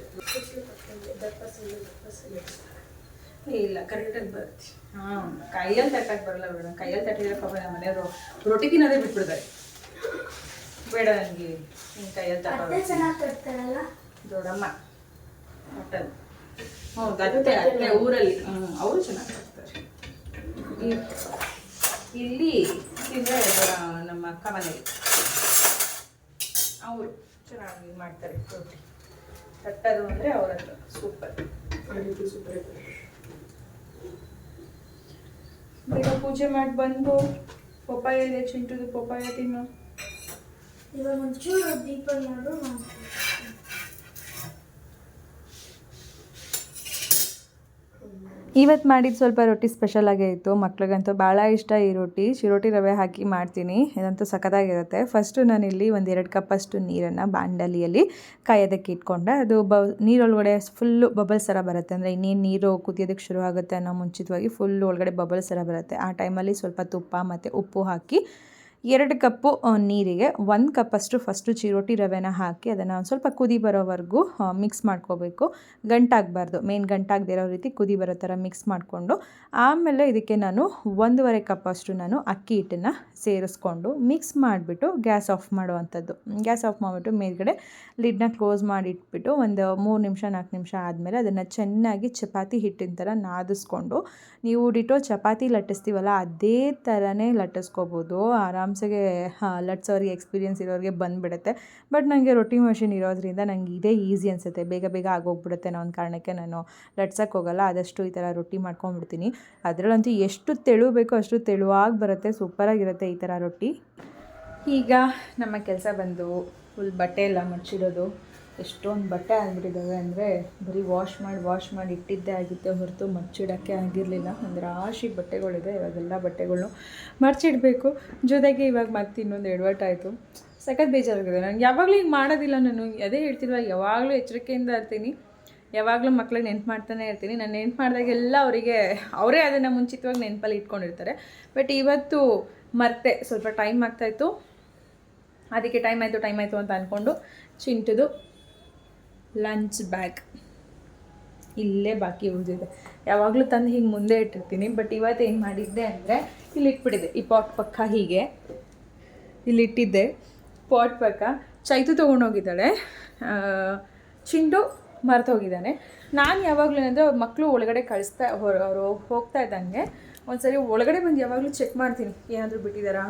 ಇಲ್ಲ ಕರೆಕ್ಟಾಗಿ ಬರುತ್ತೆ. ಹಾಂ ಕೈಯಲ್ಲಿ ತಟ್ಟಕ್ಕೆ ಬರಲ್ಲ ಬೇಡ. ಕೈಯಲ್ಲಿ ತಟ್ಟಿದ್ರೆ ನಮ್ಮ ಮನೆಯವರು ರೊಟ್ಟಿ ತಿನ್ನೋದೇ ಬಿಟ್ಬಿಡ್ತಾರೆ. ಬೇಡ ನನಗೆ ನಿನ್ನ ಕೈಯಲ್ಲಿ ತಟ್ಟೋದು ಚೆನ್ನಾಗಿ ತರ್ತಾರಲ್ಲ? ದೊಡ್ಡಮ್ಮ ಮಟನ್ ಹ್ಞೂ ಅತ್ತೆ ಅತ್ತೆ ಊರಲ್ಲಿ. ಹ್ಞೂ ಅವರು ಚೆನ್ನಾಗಿ ಮಾಡ್ತಾರೆ ಇಲ್ಲಿ ತಿಂದರೆ ನಮ್ಮ ಅಕ್ಕ ಮನೆ ಅವರು ಚೆನ್ನಾಗಿ ಮಾಡ್ತಾರೆ ರೊಟ್ಟಿ. ತಟ್ಟದು ಅಂದರೆ ಅವರ ಸೂಪರ್. ಸೂಪರ್ ಸೂಪರ್ ಬೇಗ ಪೂಜೆ ಮಾಡಿ ಬಂದು ಪಪ್ಪಾಯ ಇದೆ ಚಿಂಟುದು ಪಪ್ಪಾಯ ತಿನ್ನು. ಇವಾಗ ಒಂಚೂರು ದೀಪ ನೋಡು ಇವತ್ತು ಮಾಡಿದ್ದು ಸ್ವಲ್ಪ ರೊಟ್ಟಿ ಸ್ಪೆಷಲ್ ಆಗೇ ಇತ್ತು. ಮಕ್ಳಿಗಂತೂ ಭಾಳ ಇಷ್ಟ ಈ ರೊಟ್ಟಿ. ಶಿರೋಟಿ ರವೆ ಹಾಕಿ ಮಾಡ್ತೀನಿ. ಇದಂತೂ ಸಖತ್ತಾಗಿರುತ್ತೆ. ಫಸ್ಟು ನಾನಿಲ್ಲಿ ಒಂದು ಎರಡು ಕಪ್ಪಷ್ಟು ನೀರನ್ನು ಬಾಂಡಲಿಯಲ್ಲಿ ಕಾಯೋದಕ್ಕೆ ಇಟ್ಕೊಂಡೆ. ಅದು ಬ, ನೀರೊಳಗಡೆ ಫುಲ್ಲು ಬಬಲ್ಸ್ ಥರ ಬರುತ್ತೆ. ಅಂದರೆ ಇನ್ನೇನು ನೀರು ಕುದಿಯೋದಕ್ಕೆ ಶುರು ಆಗುತ್ತೆ ಅನ್ನೋ ಮುಂಚಿತವಾಗಿ ಫುಲ್ ಒಳಗಡೆ ಬಬಲ್ಸ್ ಥರ ಬರುತ್ತೆ. ಆ ಟೈಮಲ್ಲಿ ಸ್ವಲ್ಪ ತುಪ್ಪ ಮತ್ತು ಉಪ್ಪು ಹಾಕಿ ಎರಡು ಕಪ್ಪು ನೀರಿಗೆ ಒಂದು ಕಪ್ಪಷ್ಟು ಫಸ್ಟು ಚಿರೋಟಿ ರವೆನ ಹಾಕಿ ಅದನ್ನು ಒಂದು ಸ್ವಲ್ಪ ಕುದಿ ಬರೋವರೆಗೂ ಮಿಕ್ಸ್ ಮಾಡ್ಕೋಬೇಕು. ಗಂಟಾಗಬಾರ್ದು ಮೇನ್ ಗಂಟಾಗದಿರೋ ರೀತಿ ಕುದಿ ಬರೋ ಥರ ಮಿಕ್ಸ್ ಮಾಡಿಕೊಂಡು. ಆಮೇಲೆ ಇದಕ್ಕೆ ನಾನು ಒಂದೂವರೆ ಕಪ್ಪಷ್ಟು ನಾನು ಅಕ್ಕಿ ಹಿಟ್ಟನ್ನು ಸೇರಿಸ್ಕೊಂಡು ಮಿಕ್ಸ್ ಮಾಡಿಬಿಟ್ಟು ಗ್ಯಾಸ್ ಆಫ್ ಮಾಡುವಂಥದ್ದು. ಗ್ಯಾಸ್ ಆಫ್ ಮಾಡಿಬಿಟ್ಟು ಮೇಲ್ಗಡೆ ಲಿಡ್ನ ಕ್ಲೋಸ್ ಮಾಡಿಟ್ಬಿಟ್ಟು ಒಂದು ಮೂರು ನಿಮಿಷ, ನಾಲ್ಕು ನಿಮಿಷ ಆದಮೇಲೆ ಅದನ್ನು ಚೆನ್ನಾಗಿ ಚಪಾತಿ ಹಿಟ್ಟಿನ ಥರ ನಾದಿಸ್ಕೊಂಡು, ನೀವು ಡಿಟೋ ಚಪಾತಿ ಲಟ್ಟಿಸ್ತೀವಲ್ಲ, ಅದೇ ಥರನೇ ಲಟ್ಟಿಸ್ಕೋಬೋದು. ಆರಾಮ್ಸೆಗೆ ಲಟ್ಸೋರಿಗೆ ಎಕ್ಸ್ಪೀರಿಯೆನ್ಸ್ ಇರೋರಿಗೆ ಬಂದುಬಿಡುತ್ತೆ. ಬಟ್ ನನಗೆ ರೊಟ್ಟಿ ಮಷಿನ್ ಇರೋದ್ರಿಂದ ನನಗೆ ಇದೇ ಈಸಿ ಅನಿಸುತ್ತೆ. ಬೇಗ ಬೇಗ ಆಗೋಗ್ಬಿಡುತ್ತೆ ಅನ್ನೋ ಒಂದು ಕಾರಣಕ್ಕೆ ನಾನು ಲಟ್ಸಕ್ಕೆ ಹೋಗಲ್ಲ. ಆದಷ್ಟು ಈ ಥರ ರೊಟ್ಟಿ ಮಾಡ್ಕೊಂಡ್ಬಿಡ್ತೀನಿ. ಅದರಲ್ಲಂತೂ ಎಷ್ಟು ತೆಳು ಬೇಕೋ ಅಷ್ಟು ತೆಳುವಾಗಿ ಬರುತ್ತೆ. ಸೂಪರಾಗಿರುತ್ತೆ ಈ ಥರ ರೊಟ್ಟಿ. ಈಗ ನಮ್ಮ ಕೆಲಸ ಬಂದು ಫುಲ್ ಬಟ್ಟೆ ಎಲ್ಲ ಮಡ್ಚಿಡೋದು ಎಷ್ಟೊಂದು ಬಟ್ಟೆ ಆಗಿಬಿಟ್ಟಿದ್ದಾವೆ ಅಂದರೆ ಬರೀ ವಾಶ್ ಮಾಡಿ ವಾಶ್ ಮಾಡಿ ಇಟ್ಟಿದ್ದೇ ಆಗಿತ್ತೆ. ಹೊರತು ಮಚ್ಚಿಡೋಕ್ಕೆ ಆಗಿರಲಿಲ್ಲ. ಒಂದು ರಾಶಿ ಬಟ್ಟೆಗಳಿದೆ. ಇವಾಗೆಲ್ಲ ಬಟ್ಟೆಗಳನ್ನು ಮರ್ಚಿಡಬೇಕು. ಜೊತೆಗೆ ಇವಾಗ ಮತ್ತೆ ಇನ್ನೊಂದು ಎಡವಟ್ ಆಯಿತು. ಸಖತ್ ಬೇಜಾರಾಗಿದೆ. ನನಗೆ ಯಾವಾಗಲೂ ಹಿಂಗೆ ಮಾಡೋದಿಲ್ಲ ನಾನು. ಅದೇ ಹೇಳ್ತಿಲ್ವ, ಯಾವಾಗಲೂ ಎಚ್ಚರಿಕೆಯಿಂದ ಇರ್ತೀನಿ. ಯಾವಾಗಲೂ ಮಕ್ಕಳಿಗೆ ನೆನ್ಪು ಮಾಡ್ತಾನೆ ಇರ್ತೀನಿ. ನಾನು ನೆನ್ಪು ಮಾಡಿದಾಗೆಲ್ಲ ಅವರಿಗೆ, ಅವರೇ ಅದನ್ನು ಮುಂಚಿತವಾಗಿ ನೆನಪಲ್ಲಿ ಇಟ್ಕೊಂಡಿರ್ತಾರೆ. ಬಟ್ ಇವತ್ತು ಮರ್ತೆ. ಸ್ವಲ್ಪ ಟೈಮ್ ಆಗ್ತಾಯಿತ್ತು ಅದಕ್ಕೆ ಟೈಮ್ ಆಯಿತು ಟೈಮ್ ಆಯಿತು ಅಂತ ಅಂದ್ಕೊಂಡು ಚಿಂಟದು. ಲಂಚ್ ಬ್ಯಾಗ್ ಇಲ್ಲೇ ಬಾಕಿ ಉಳಿದಿದೆ. ಯಾವಾಗಲೂ ತಂದು ಹೀಗೆ ಮುಂದೆ ಇಟ್ಟಿರ್ತೀನಿ ಬಟ್ ಇವತ್ತು ಏನು ಮಾಡಿದ್ದೆ ಅಂದರೆ ಇಲ್ಲಿ ಇಟ್ಬಿಟ್ಟಿದೆ ಈ ಪಾಟ್ ಪಕ್ಕ ಹೀಗೆ ಇಲ್ಲಿ ಇಟ್ಟಿದ್ದೆ ಪಾಟ್ ಪಕ್ಕ ಚೈತು ತೊಗೊಂಡೋಗಿದ್ದಾಳೆ. ಚಿಂಡು ಮರೆತು ಮರ್ತು ಹೋಗಿದ್ದಾನೆ ನಾನು ಯಾವಾಗಲೂ ಏನಂದರೆ ಮಕ್ಕಳು ಒಳಗಡೆ ಕಳಿಸ್ತಾ ಅವರು ಹೋಗ್ತಾ ಇದ್ದಂಗೆ ಒಂದ್ಸರಿ ಒಳಗಡೆ ಬಂದು ಯಾವಾಗಲೂ ಚೆಕ್ ಮಾಡ್ತೀನಿ. ಏನಾದರೂ ಬಿಟ್ಟಿದ್ದಾರಾ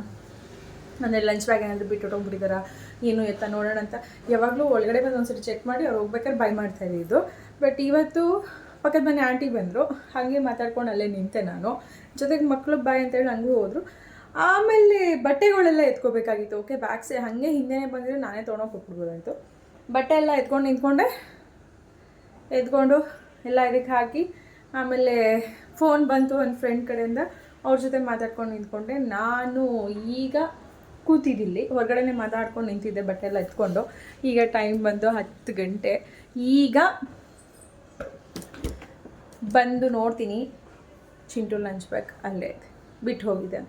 ಅಂದರೆ ಲಂಚ್ ಬ್ಯಾಗ್ ಏನಾದರೂ ಬಿಟ್ಟು ಹೊಟ್ಟೋಗ್ಬಿಟ್ಟಿದ್ದಾರಾ ಏನು ಎತ್ತ ನೋಡೋಣ ಅಂತ. ಯಾವಾಗಲೂ ಒಳಗಡೆ ಬಂದು ಒಂದ್ಸರಿ ಚೆಕ್ ಮಾಡಿ ಅವ್ರು ಹೋಗ್ಬೇಕಾದ್ರೆ ಬೈ ಮಾಡ್ತಾ ಇದ್ದಿದ್ದು ಬಟ್ ಇವತ್ತು ಪಕ್ಕದ ಮನೆ ಆಂಟಿ ಬಂದರು. ಹಾಗೆ ಮಾತಾಡ್ಕೊಂಡು ಅಲ್ಲೇ ನಿಂತೆ ನಾನು. ಜೊತೆಗೆ ಮಕ್ಕಳು ಬಾಯ್ ಅಂತೇಳಿ ಹಂಗೂ ಹೋದರು. ಆಮೇಲೆ ಬಟ್ಟೆಗಳೆಲ್ಲ ಎತ್ಕೋಬೇಕಾಗಿತ್ತು. ಓಕೆ ಬ್ಯಾಗ್ಸೆ ಹಾಗೆ ಹಿಂದೆನೇ ಬಂದರೆ ನಾನೇ ತೊಗೊಂಡೋಗಿ ಕೊಟ್ಬಿಡ್ಬೋದಾಯಿತು. ಬಟ್ಟೆ ಎಲ್ಲ ಎತ್ಕೊಂಡು ನಿಂತ್ಕೊಂಡೆ. ಎತ್ಕೊಂಡು ಎಲ್ಲ ಇದಕ್ಕೆ ಹಾಕಿ ಆಮೇಲೆ ಫೋನ್ ಬಂತು ಒಂದು ಫ್ರೆಂಡ್ ಕಡೆಯಿಂದ. ಅವ್ರ ಜೊತೆ ಮಾತಾಡ್ಕೊಂಡು ನಿಂತ್ಕೊಂಡೆ. ನಾನು ಈಗ ಕೂತಿದ್ದಿಲ್ಲಿ. ಹೊರಗಡೆನೆ ಮಾತಾಡ್ಕೊಂಡು ನಿಂತಿದ್ದೆ, ಬಟ್ಟೆ ಎಲ್ಲ ಎತ್ಕೊಂಡು. ಈಗ ಟೈಮ್ ಬಂದು ಹತ್ತು ಗಂಟೆ. ಈಗ ಬಂದು ನೋಡ್ತೀನಿ, ಚಿಂಟು ಲಂಚ್ ಬ್ಯಾಗ್ ಅಲ್ಲೇ ಬಿಟ್ಟು ಹೋಗಿದ್ದಾನೆ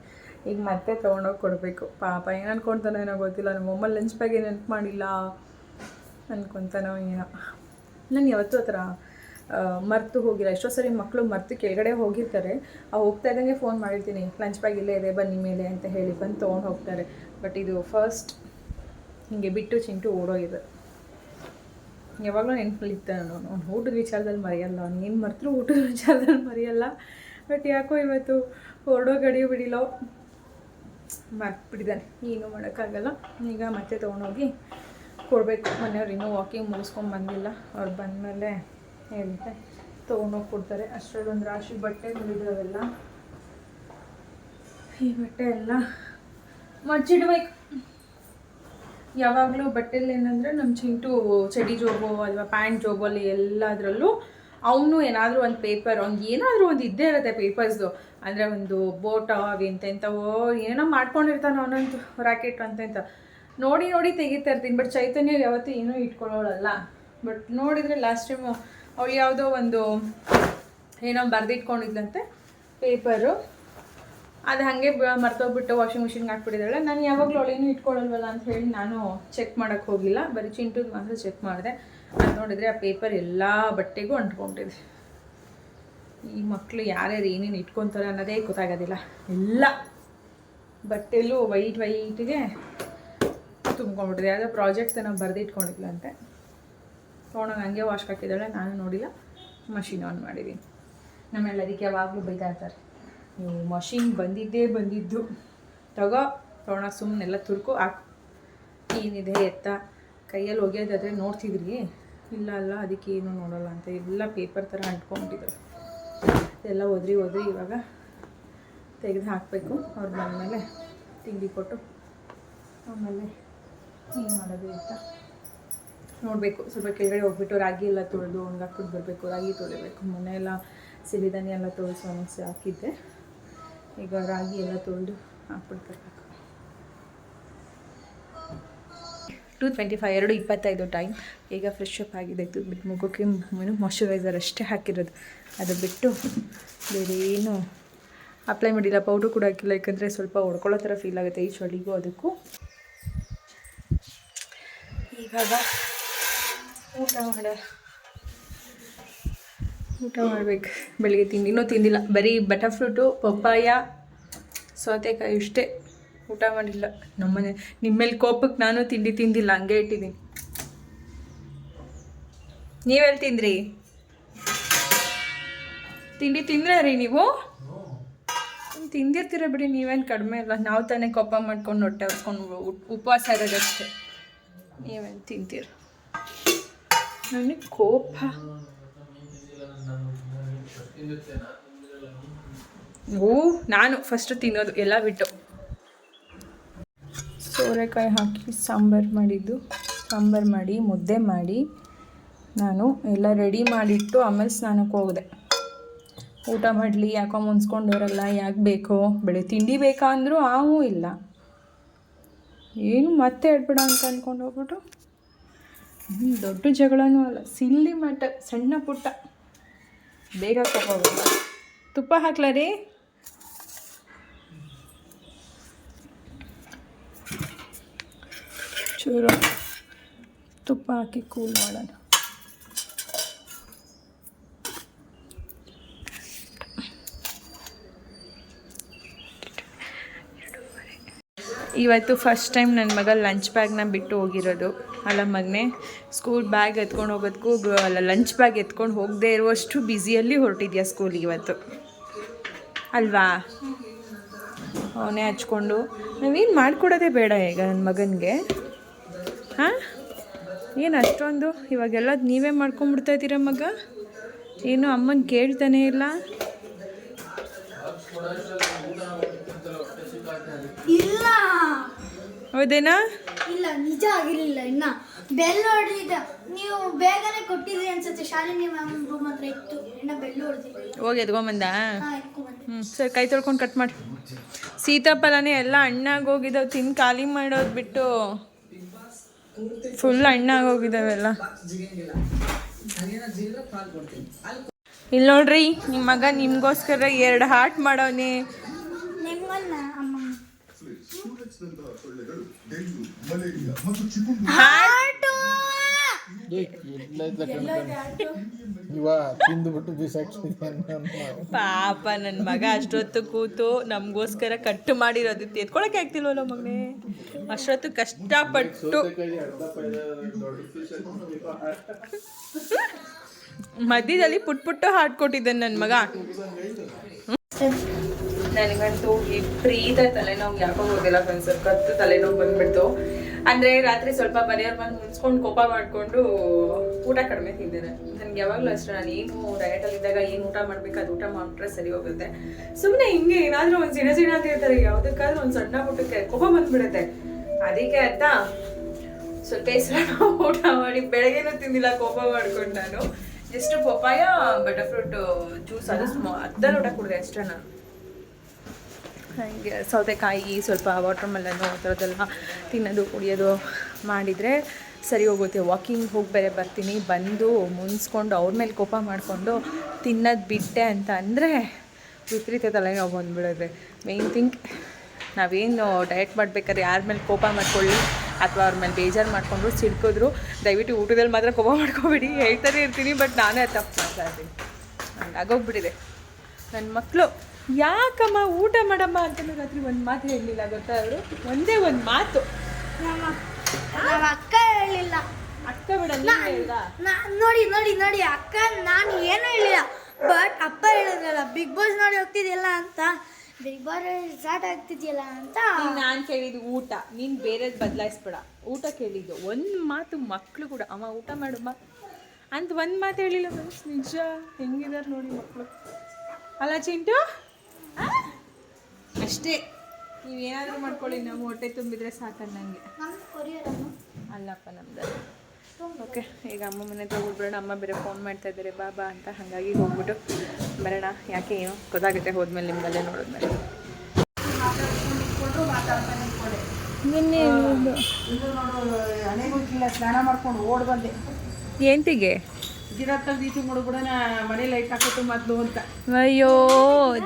ಈಗ ಮತ್ತೆ ತೊಗೊಂಡೋಗಿ ಕೊಡಬೇಕು. ಪಾಪ ಏನು ಅನ್ಕೊಂತಾನೋ ಏನೋ ಗೊತ್ತಿಲ್ಲ. ನಮ್ಮ ಅಮ್ಮ ಲಂಚ್ ಬ್ಯಾಗ್ ಏನು ನೆನ್ಪು ಮಾಡಿಲ್ಲ ಅನ್ಕೊತಾನೋ ಏನೋ. ನಾನು ಯಾವತ್ತೂ ಆ ಮರ್ತು ಹೋಗಿಲ್ಲ. ಎಷ್ಟೋ ಸರಿ ಮಕ್ಕಳು ಮರ್ತು ಕೆಳಗಡೆ ಹೋಗಿರ್ತಾರೆ. ಆ, ಹೋಗ್ತಾ ಇದ್ದಂಗೆ ಫೋನ್ ಮಾಡಿರ್ತೀನಿ. ಲಂಚ್ ಬ್ಯಾಗ್ ಇಲ್ಲೇ ಇದೆ, ಬನ್ನಿ ಮೇಲೆ ಅಂತ ಹೇಳಿ ಬಂದು ತೊಗೊಂಡು ಹೋಗ್ತಾರೆ. ಬಟ್ ಇದು ಫಸ್ಟ್ ಹಿಂಗೆ ಬಿಟ್ಟು ಚಿಂಟು ಓಡೋಗಿದೆ. ಯಾವಾಗಲೂ ನೆನಪಲ್ಲಿತ್ತೆ ನಾನು. ಅವ್ನು ಊಟದ ವಿಚಾರದಲ್ಲಿ ಮರೆಯಲ್ಲ. ಅವ್ನು ಏನು ಮರ್ತರೂ ಊಟದ ವಿಚಾರದಲ್ಲಿ ಮರೆಯಲ್ಲ. ಬಟ್ ಯಾಕೋ ಇವತ್ತು ಹೊರಡೋ ಗಡಿಯೋ ಬಿಡಿಲೋ. ಮರ್ತ್ಬಿಟ್ಟಿದ್ದಾನೆ. ಏನೂ ಮಾಡೋಕ್ಕಾಗಲ್ಲ. ಈಗ ಮತ್ತೆ ತೊಗೊಂಡೋಗಿ ಕೊಡಬೇಕು. ಮನೆಯವ್ರು ಇನ್ನೂ ವಾಕಿಂಗ್ ಮುಗಿಸ್ಕೊಂಡು ಬಂದಿಲ್ಲ. ಅವ್ರು ಬಂದಮೇಲೆ ಹೇಳಿದ್ರೆ ತೊಗೊಂಡೋಗಿ ಕೊಡ್ತಾರೆ. ಅಷ್ಟರಲ್ಲೊಂದು ರಾಶಿ ಬಟ್ಟೆಗಳಿದಾವೆಲ್ಲ ಈ ಬಟ್ಟೆ ಎಲ್ಲ ಮಚ್ಚಿಡ್ಬೇಕು ಯಾವಾಗಲೂ ಬಟ್ಟೆಲಿ ಏನಂದರೆ ನಮ್ಮ ಚಿಂಟು ಚಡಿ ಜೋಬು ಅಥವಾ ಪ್ಯಾಂಟ್ ಜೋಬಲ್ಲಿ ಎಲ್ಲದರಲ್ಲೂ ಅವನು ಏನಾದರೂ ಒಂದು ಪೇಪರ್, ಅವ್ನಿಗೆ ಏನಾದರೂ ಒಂದು ಇದ್ದೇ ಇರುತ್ತೆ ಪೇಪರ್ಸ್ದು ಅಂದರೆ ಒಂದು ಬೋಟ ಅವು ಎಂತೆಂಥವೋ ಏನೋ ಮಾಡ್ಕೊಂಡಿರ್ತಾನೆ ಅವನಂತೂ, ರಾಕೆಟ್ ಅಂತ ನೋಡಿ ನೋಡಿ ತೆಗಿತಾ ಇರ್ತೀನಿ. ಬಟ್ ಚೈತನ್ಯ ಯಾವತ್ತೂ ಏನೂ ಇಟ್ಕೊಳ್ಳೋಳಲ್ಲ. ಬಟ್ ನೋಡಿದರೆ ಲಾಸ್ಟ್ ಟೈಮು ಅವಳು ಯಾವುದೋ ಒಂದು ಏನೋ ಬರೆದಿಟ್ಕೊಂಡಿದ್ಲಂತೆ ಪೇಪರು ಅದು ಹಾಗೆ ಮರ್ತೋಗ್ಬಿಟ್ಟು ವಾಷಿಂಗ್ ಮಿಷಿನ್ಗೆ ಹಾಕ್ಬಿಟ್ಟಿದ್ದಾಳೆ. ನಾನು ಯಾವಾಗಲೂ ಅವಳೇನು ಇಟ್ಕೊಳ್ಳಲ್ವಲ್ಲ ಅಂತ ಹೇಳಿ ನಾನು ಚೆಕ್ ಮಾಡೋಕ್ಕೆ ಹೋಗಿಲ್ಲ. ಬರೀ ಚಿಂಟುದು ಮಾತ್ರ ಚೆಕ್ ಮಾಡಿದೆ. ಅದು ನೋಡಿದರೆ ಆ ಪೇಪರ್ ಎಲ್ಲ ಬಟ್ಟೆಗೂ ಅಂಟ್ಕೊಂಡಿದೆ ಈ ಮಕ್ಕಳು ಯಾರ್ಯಾರು ಏನೇನು ಇಟ್ಕೊತಾರೆ ಅನ್ನೋದೇ ಗೊತ್ತಾಗೋದಿಲ್ಲ. ಎಲ್ಲ ಬಟ್ಟೆಲ್ಲೂ ವೈಟ್ ವೈಟಿಗೆ ತುಂಬ್ಕೊಂಡ್ಬಿಟ್ಟಿದೆ. ಯಾವುದೋ ಪ್ರಾಜೆಕ್ಟ್ ನಾವು ಬರೆದಿಟ್ಕೊಂಡಿದ್ಲಂತೆ. ತೊಗೊಂಡೋಗಿ ಹಂಗೆ ವಾಶ್ ಹಾಕಿದ್ದಾಳೆ, ನಾನು ನೋಡಿಲ್ಲ. ಮಷಿನ್ ಆನ್ ಮಾಡಿದ್ದೀನಿ ನಮ್ಮೆಲ್ಲ ಅದಕ್ಕೆ ಯಾವಾಗಲೂ ಬೈತಾ ಇರ್ತಾರೆ. ನೀವು ಮಷಿನ್ ಬಂದಿದ್ದೇ ಬಂದಿದ್ದು. ತಗೋ ತೊಗೊಳಕ್ಕೆ ಸುಮ್ಮನೆಲ್ಲ ತುರ್ಕು, ಹಾಕು. ಏನಿದೆ ಎತ್ತ? ಕೈಯಲ್ಲಿ ಒಗೆಯೋದಾದರೆ ನೋಡ್ತಿದ್ರಿ? ಇಲ್ಲ ಅಲ್ಲ, ಅದಕ್ಕೆ ಏನು ನೋಡೋಲ್ಲ ಅಂತ ಎಲ್ಲ ಪೇಪರ್ ಥರ ಅಂಟ್ಕೊಂಬಿಟ್ಟಿದ್ದಾರೆ ಎಲ್ಲ ಒದ್ರಿ ಒದ್ರಿ ಇವಾಗ ತೆಗೆದು ಹಾಕಬೇಕು. ಅವ್ರು ಬಂದಮೇಲೆ ತಿಂಡಿ ಕೊಟ್ಟು ಆಮೇಲೆ ಏನು ಮಾಡೋದು ಅಂತ. ನೋಡಬೇಕು. ಸ್ವಲ್ಪ ಕೆಳಗಡೆ ಹೋಗ್ಬಿಟ್ಟು ರಾಗಿ ಎಲ್ಲ ತೊಳೆದು ಒಣಗಾಕ್ಬಿಟ್ಟು ಬರಬೇಕು. ರಾಗಿ ತೊಳಿಬೇಕು. ಮನೆಯೆಲ್ಲ ಸಿರಿಧಾನ್ಯ ಎಲ್ಲ ತೊಳೆದು ಸಮಸ್ಯೆ ಹಾಕಿದ್ದೆ. ಈಗ ರಾಗಿ ಎಲ್ಲ ತೊಳೆದು ಹಾಕ್ಬಿಟ್ಟು ಬರಬೇಕು. ಟು ಟ್ವೆಂಟಿ ಫೈವ್, ಎರಡು ಇಪ್ಪತ್ತೈದು ಟೈಮ್. ಈಗ ಫ್ರೆಶ್ ಅಪ್ ಆಗಿದೆ. ಇದು ಬಿಟ್ಟು ಮುಖಕ್ಕೆ ಏನು ಅಷ್ಟೇ ಹಾಕಿರೋದು. ಅದು ಬಿಟ್ಟು ಬೇರೆ ಏನು ಅಪ್ಲೈ ಮಾಡಿಲ್ಲ. ಪೌಡ್ರು ಕೂಡ ಹಾಕಿಲ್ಲ. ಯಾಕಂದರೆ ಸ್ವಲ್ಪ ಹೊಡ್ಕೊಳ್ಳೋ ಥರ ಫೀಲ್ ಆಗುತ್ತೆ. ಈ ಚಳಿಗೂ ಅದಕ್ಕೂ. ಇವಾಗ ಊಟ ಮಾಡ. ಊಟ ಮಾಡ್ಬೇಕು. ಬೆಳಿಗ್ಗೆ ತಿಂಡಿನೂ ತಿಂದಿಲ್ಲ. ಬರೀ ಬಟರ್ ಫ್ರೂಟು, ಪಪ್ಪಾಯ, ಸೌತೆಕಾಯಿ ಇಷ್ಟೇ. ಊಟ ಮಾಡಿಲ್ಲ. ನಮ್ಮನೆ, ನಿಮ್ಮೇಲೆ ಕೋಪಕ್ಕೆ ನಾನು ತಿಂಡಿ ತಿಂದಿಲ್ಲ. ಹಂಗೆ ಇಟ್ಟಿದ್ದೀನಿ. ನೀವೆಲ್ಲಿ ತಿಂದ್ರಿ? ತಿಂಡಿ ತಿಂದ್ರೆ ರೀ ನೀವು? ತಿಂದಿರ್ತೀರ ಬಿಡಿ. ನೀವೇನು ಕಡಿಮೆ ಇಲ್ಲ. ನಾವು ತಾನೇ ಕೋಪ ಮಾಡ್ಕೊಂಡು ಹೊಟ್ಟೆ ಹೊತ್ಕೊಂಡು ಉಪವಾಸ ಇರೋದಷ್ಟೇ. ನೀವೇನು ತಿಂತೀರ? ನನಗೆ ಕೋಪ. ಓ, ನಾನು ಫಸ್ಟು ತಿನ್ನೋದು, ಎಲ್ಲ ಬಿಟ್ಟು. ಸೋರೆಕಾಯಿ ಹಾಕಿ ಸಾಂಬಾರು ಮಾಡಿದ್ದು. ಸಾಂಬಾರು ಮಾಡಿ, ಮುದ್ದೆ ಮಾಡಿ, ನಾನು ಎಲ್ಲ ರೆಡಿ ಮಾಡಿಟ್ಟು ಆಮೇಲೆ ಸ್ನಾನಕ್ಕೆ ಹೋಗಿದೆ. ಊಟ ಮಾಡಲಿ, ಯಾಕೋ ಮುನ್ಸ್ಕೊಂಡವರಲ್ಲ ಯಾಕೆ ಬೇಕೋ? ಬೆಳೆ ತಿಂಡಿ ಬೇಕಾ ಅಂದರೂ ಆವೂ ಇಲ್ಲ. ಏನು ಮತ್ತೆ ಹೇಳ್ಬಿಡ ಅಂತ ಅಂದ್ಕೊಂಡು ಹೋಗ್ಬಿಟ್ಟು? ದೊಡ್ಡ ಜಗಳನೂ ಅಲ್ಲ. ಸಿಲ್ಲಿ ಮಟ್ಟ ಸಣ್ಣ ಪುಟ್ಟ. ಬೇಗ ಕೊಬ್ಬ ತುಪ್ಪ ಹಾಕ್ಲ ರೀ? ಚೂರು ತುಪ್ಪ ಹಾಕಿ ಕೂಲ್ ಮಾಡೋಣ. ಇವತ್ತು ಫಸ್ಟ್ ಟೈಮ್ ನನ್ನ ಮಗ ಲಂಚ್ ಬ್ಯಾಗ್ನ ಬಿಟ್ಟು ಹೋಗಿರೋದು. ಅಲ್ಲ ಮಗನೇ ಸ್ಕೂಲ್ ಬ್ಯಾಗ್ ಎತ್ಕೊಂಡು ಹೋಗೋದಕ್ಕೂ ಅಲ್ಲ ಲಂಚ್ ಬ್ಯಾಗ್ ಎತ್ಕೊಂಡು ಹೋಗದೆ ಇರುವಷ್ಟು ಬ್ಯುಸಿಯಲ್ಲಿ ಹೊರಟಿದ್ಯಾ ಸ್ಕೂಲಿಗೆ ಇವತ್ತು? ಅಲ್ವಾ? ಅವನೇ ಹಚ್ಕೊಂಡು, ನಾವೇನು ಮಾಡಿಕೊಡೋದೇ ಬೇಡ ಈಗ ನನ್ನ ಮಗನಿಗೆ. ಹಾಂ? ಏನು ಅಷ್ಟೊಂದು? ಇವಾಗೆಲ್ಲ ನೀವೇ ಮಾಡ್ಕೊಂಡ್ಬಿಡ್ತಾ ಇದ್ದೀರಾ ಮಗ? ಏನು ಅಮ್ಮನ ಕೇಳ್ತಾನೆ ಇಲ್ಲ? ಇಲ್ಲ. ಹೌದೇನಾ? ಇಲ್ಲ ನಿಜ ಆಗಿರ್ಲಿಲ್ಲ ಇನ್ನ. ಬೆಲ್ ಹೊಡೆದಿದ್ದ. ನೀವು ಬೇಗನೆ ಕೊಟ್ಟಿದ್ರಿ ಅನ್ಸುತ್ತೆ. ಶಾಲಿನಿ ಮ್ಯಾಮ್ ರೂಮ್ ಹತ್ರ ಇತ್ತು. ಇನ್ನ ಬೆಲ್ ಹೊಡೆದಿಲ್ಲ. ಹೋಗಿ ಎದ್ಕೊಂಬಂದ? ಹ್ಞೂ ಸರಿ ಕೈ ತೊಳ್ಕೊಂಡು ಕಟ್ ಮಾಡಿ. ಸೀತಾಫಲನೇ ಎಲ್ಲ ಹಣ್ಣಾಗಿ ಹೋಗಿದ್ದಾವೆ ತಿಂದು ಖಾಲಿ ಮಾಡೋದು ಬಿಟ್ಟು. ಫುಲ್ ಹಣ್ಣಾಗಿ ಹೋಗಿದ್ದಾವೆಲ್ಲ ಇಲ್ಲಿ ನೋಡ್ರಿ ನಿಮ್ಮ ಮಗ ನಿಮ್ಗೋಸ್ಕರ ಎರಡು ಹಾರ್ಟ್ ಮಾಡವನೆ ಪಾಪ ನನ್ನ ಮಗ ಅಷ್ಟೊತ್ತು ಕೂತು ನಮಗೋಸ್ಕರ ಕಟ್ಟು ಮಾಡಿರೋದು ಎತ್ಕೊಳಕ್ಕೆ ಆಗ್ತಿಲ್ವಲ್ಲ ಮಗನೇ ಅಷ್ಟೊತ್ತು ಕಷ್ಟಪಟ್ಟು. ಮಧ್ಯದಲ್ಲಿ ಪುಟ್ ಪುಟ್ಟು ಹಾಡ್ಕೊಟ್ಟಿದ್ದೆ ನನ್ನ ಮಗ. ನನಗಂತೂ ವಿಪರೀತ ತಲೆನೋವು ಯಾಕೋ ಹೋಗಿಲ್ಲ ಫ್ರೆಂಡ್ಸ್ ಕತ್ತು ತಲೆನೋವು ಬಂದ್ಬಿಡ್ತು. ಅಂದರೆ ರಾತ್ರಿ ಸ್ವಲ್ಪ ಮನೆಯವ್ರು ಬಂದು ಮುನ್ಸ್ಕೊಂಡು ಕೋಪ ಮಾಡಿಕೊಂಡು ಊಟ ಕಡಿಮೆ ತಿಂದಿದೆ. ನನಗೆ ಯಾವಾಗಲೂ ಅಷ್ಟೇ, ನಾನು ಏನು ಡಯಟಲ್ಲಿ ಇದ್ದಾಗ ಏನು ಊಟ ಮಾಡ್ಬೇಕು, ಅದು ಊಟ ಮಾಡಿಬಿಟ್ರೆ ಸರಿ ಹೋಗುತ್ತೆ. ಸುಮ್ಮನೆ ಹಿಂಗೆ ಏನಾದರೂ ಒಂದು ಸಿಣ ಸಿಣ ಇರ್ತಾರೆ ಯಾವುದಕ್ಕಾದ್ರೂ ಒಂದು ಸಣ್ಣ ಊಟಕ್ಕೆ ಕೋಪ ಬಂದ್ಬಿಡುತ್ತೆ. ಅದಕ್ಕೆ ಆಯ್ತಾ ಸ್ವಲ್ಪ ಹೆಸರು ಊಟ ಮಾಡಿ ಬೆಳಗ್ಗೆನೂ ತಿಂದಿಲ್ಲ, ಕೋಪ ಮಾಡ್ಕೊಂಡು ನಾನು. Just papaya, butter fruit, juice, ಅದು ಅರ್ಧ ಲೋಟ ಕುಡಿದೆ ಅಷ್ಟೇ ನಾನು. ಹಾಗೆ ಸೌತೆಕಾಯಿ ಸ್ವಲ್ಪ ವಾಟರ್ ಮೆಲನ್ನು ಆ ಥರದ್ದೆಲ್ಲ ತಿನ್ನೋದು, ಕುಡಿಯೋದು ಮಾಡಿದರೆ ಸರಿ ಹೋಗುತ್ತೆ. ವಾಕಿಂಗ್ ಹೋಗಿ ಬೇರೆ ಬರ್ತೀನಿ. ಬಂದು ಮುನ್ಸ್ಕೊಂಡು ಅವ್ರ ಮೇಲೆ ಕೋಪ ಮಾಡಿಕೊಂಡು ತಿನ್ನೋದು ಬಿಟ್ಟೆ ಅಂತ ಅಂದರೆ ವಿಪರೀತ ತಲೆನೋವು ಬಂದ್ಬಿಡುತ್ತೆ ಮೇನ್ ಥಿಂಗ್ ನಾವೇನು ಡಯಟ್ ಮಾಡ್ಬೇಕಾದ್ರೆ ಯಾರ ಮೇಲೆ ಕೋಪ ಮಾಡ್ಕೊಳ್ಳಿ ಅಥವಾ ಅವ್ರ ಮೇಲೆ ಬೇಜಾರು ಮಾಡಿಕೊಂಡ್ರು ಸಿಡ್ಕಿದ್ರು, ದಯವಿಟ್ಟು ಊಟದಲ್ಲಿ ಮಾತ್ರ ಕೋಪ ಮಾಡ್ಕೊಬೇಡಿ ಹೇಳ್ತಾನೆ ಇರ್ತೀನಿ, ಬಟ್ ನಾನೇ ತಪ್ಪು ಮಾಡ್ತಾ ಇದ್ದೀನಿ. ಹಂಗಾಗೋಗ್ಬಿಟ್ಟಿದೆ ನನ್ನ ಮಕ್ಕಳು ಯಾಕಮ್ಮ ಊಟ ಮಾಡಮ್ಮ ಅಂತಲೂ ರಾತ್ರಿ ಒಂದು ಮಾತು ಹೇಳಲಿಲ್ಲ ಗೊತ್ತಾ ಅವರು? ಒಂದೇ ಒಂದು ಮಾತು. ನಮ್ಮ ಅಕ್ಕ ಹೇಳಿಲ್ಲ. ಅಕ್ಕ ನೋಡಿ ನೋಡಿ ನೋಡಿ ಅಕ್ಕ ನಾನು ಏನು ಹೇಳಿಲ್ಲ. ಬಟ್ ಅಪ್ಪ ಹೇಳಿದ್ರಲ್ಲ ಬಿಗ್ ಬಾಸ್ ನೋಡಿ ಹೋಗ್ತಿದ್ಯಲ್ಲ ಅಂತ. ಬಿಗ್ ಬಾಸ್ ಸ್ಟಾರ್ಟ್ ಆಗ್ತಿದ್ಯಲ್ಲ ಅಂತ. ನಾನು ಕೇಳಿದ್ದು ಊಟ. ನೀನು ಬೇರೆದು ಬದಲಾಯಿಸ್ಬೇಡ. ಊಟ ಕೇಳಿದ್ದು. ಒಂದು ಮಾತು ಮಕ್ಕಳು ಕೂಡ ಅಮ್ಮ ಊಟ ಮಾಡಮ್ಮ. ಅಂತ ಒಂದು ಮಾತು ಹೇಳಿಲ್ಲ ಫ್ರೆಂಡ್ಸ್ ನಿಜ ಹೆಂಗಿದಾರೆ ನೋಡಿ ಮಕ್ಕಳು ಅಲ್ಲ ಚಿಂಟು? ಅಷ್ಟೇ. ನೀವೇನಾದರೂ ಮಾಡ್ಕೊಳ್ಳಿ ನಾವು ಹೊಟ್ಟೆ ತುಂಬಿದ್ರೆ ಸಾಕನ್ನ ನನಗೆ ನಮ್ಮ ಅಲ್ಲಪ್ಪ ನಮ್ದು. ಓಕೆ ಈಗ ಅಮ್ಮ ಮನೆ ಹತ್ರ ಹೋಗ್ಬಿಡೋಣ. ಅಮ್ಮ ಬೇರೆ ಫೋನ್ ಮಾಡ್ತಾ ಇದ್ದಾರೆ. ಬಾಬಾ ಬಾ ಅಂತ ಹಾಗಾಗಿ ಹೋಗ್ಬಿಟ್ಟು ಬರೋಣ. ಯಾಕೆ ಏನು ಗೊತ್ತಾಗುತ್ತೆ ಹೋದ್ಮೇಲೆ ನಿಮ್ಗಲ್ಲೇ ನೋಡಿದ್ಮೇಲೆ. ನಿನ್ನೆ ಸ್ನಾನ ಮಾಡ್ಕೊಂಡು ಓಡ್ ಬಂದೆ. ಎಂತಿಗೆ ಗಿಡ ಮನೆ ಲೈಟ್ ಹಾಕೋತು ಮೊದ್ಲು ಅಂತ. ಅಯ್ಯೋ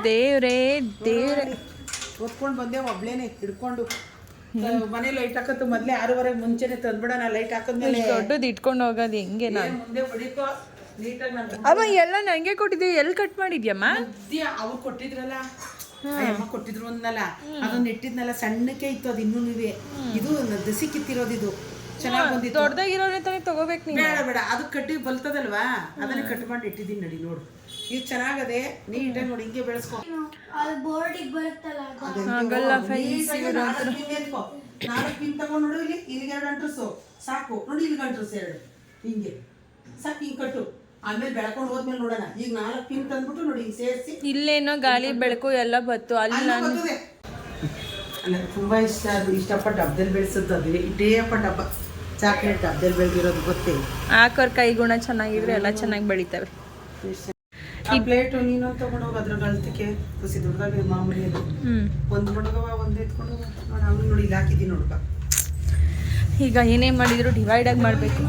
ದೇವ್ರೇ ದೇವ್ರೆ. ಹೊತ್ಕೊಂಡು ಬಂದೆ ಒಬ್ಳೇನೆ ಹಿಡ್ಕೊಂಡು. ಮನೆ ಲೈಟ್ ಹಾಕೋತು ಮೊದ್ಲೇ ಆರೂವರೆಗೆ ಮುಂಚೆನೆ ತಂದ್ಬಿಡೋಣ ಲೈಟ್ ಹಾಕಿದ್ಮೇಲೆ. ದೊಡ್ಡದು ಇಟ್ಕೊಂಡು ಹೋಗೋದು ಹೆಂಗೆ ನಾನು? ಮುಂದೆ ಹೊಡಿತೋ ಅಮ್ಮ ಎಲ್ಲ ನನಗೆ ಕೊಟ್ಟಿದ್ದೆ ಎಲ್ಲಿ ಕಟ್ ಮಾಡಿದ್ಯಮ್ಮ? ಅವ್ರು ಕೊಟ್ಟಿದ್ರಲ್ಲ? ಅಮ್ಮ ಕೊಟ್ಟಿದ್ರು ಅಂದಲ್ಲ ಅದನ್ನ ಇಟ್ಟಿದ್ನಲ್ಲ ಸಣ್ಣಕ್ಕೆ ಇತ್ತು ಅದು ಇನ್ನೂ ಇದು ದಸಿ ಕಿತ್ತಿರೋದು ಇದು. ಚೆನ್ನಾಗಿ ಬಂದಿತ್ತು. ದೊಡ್ಡದಾಗಿರೋನೇ ತಾನೇ ತಗೋಬೇಕು ನೀನು. ಬೇಡ ಬೇಡ. ಅದು ಕಟ್ಟಿ ಬಲ್ತದಲ್ವಾ? ಅದನ್ನ ಕಟ್ ಮಾಡಿ ಇಟ್ಟಿದ್ದೀನಿ ನಡಿ ನೋಡು. ಇದು ಚೆನ್ನಾಗದೆ ನೀಟಾಗಿ ನೋಡಿ ಹಿಂಗೆ ಬೆಳೆಸ್ಕೊ. ಅದು ಬೋರ್ಡಿಗೆ ಬರುತ್ತಲ್ಲ ಅದು. ನಾಲ್ಕು ಪಿನ್ ತಗೊಂಡು ನೋಡು ಇಲ್ಲಿ. ಇಲ್ಲಿಗೆ ಎರಡು ಅಂಟ್ರಸು. ಸಾಕು. ನೋಡಿ ಇಲ್ಲಿಗೆ ಅಂಟ್ರಸ್ ಎರಡು. ಹಿಂಗೆ. ಸಾಕು ಹಿಂಗೆ ಕಟ್ಟು. ಆಮೇಲೆ ಬೆಳ್ಕೊಂಡು ಹೋದ್ಮೇಲೆ ನೋಡೋಣ. ಈಗ ನಾಲ್ಕು ಪಿನ್ ತಂದ್ಬಿಟ್ಟು ನೋಡಿ ಹಿಂಗೆ ಸೇರಿಸಿ. ಇಲ್ಲೇನೋ ಗಾಳಿ ಬೆಳಕು ಎಲ್ಲ ಬತ್ತು. ಅಲ್ಲಿ ನಾನು ಅಲ್ಲ ತುಂಬಾ ಇಷ್ಟ. ಅದು ಇಷ್ಟಪಟ್ಟು ಹಬ್ಬದಲ್ಲಿ ಬೆಳೆಸುತ್ತದೆ ಇಟ್ಟೇ ಇಟೇಪ್ಪ ಡಬ್ಬ ಚಾಕ್ಲೇಟ್ ಹಬ್ಬದಲ್ಲಿ ಬೆಳೆದಿರೋದು ಗೊತ್ತೇ? ಹಾಕೋರ್ ಕೈಗುಣ ಚೆನ್ನಾಗಿದ್ರೆ ಎಲ್ಲ ಚೆನ್ನಾಗಿ ಬೆಳಿತವೆ. ಈ ಪ್ಲೇಟು ನೀನು ತಗೊಂಡು ಅದ್ರ ಗಳತಿಕೆ ಕುಸಿ ದೊಡ್ಡದಾಗ ಮಾಮೂಲಿ ಅದು ಒಂದು ಹುಡುಗವ ಒಂದು ಎತ್ಕೊಂಡು. ನೋಡಿ ಅವ್ನು ನೋಡಿ ಇಲ್ಲಿ ಹಾಕಿದ್ದೀನಿ ನೋಡ್ಕ ಈಗ ಏನೇ ಮಾಡಿದ್ರು ಡಿವೈಡ್ ಆಗಿ ಮಾಡಬೇಕು.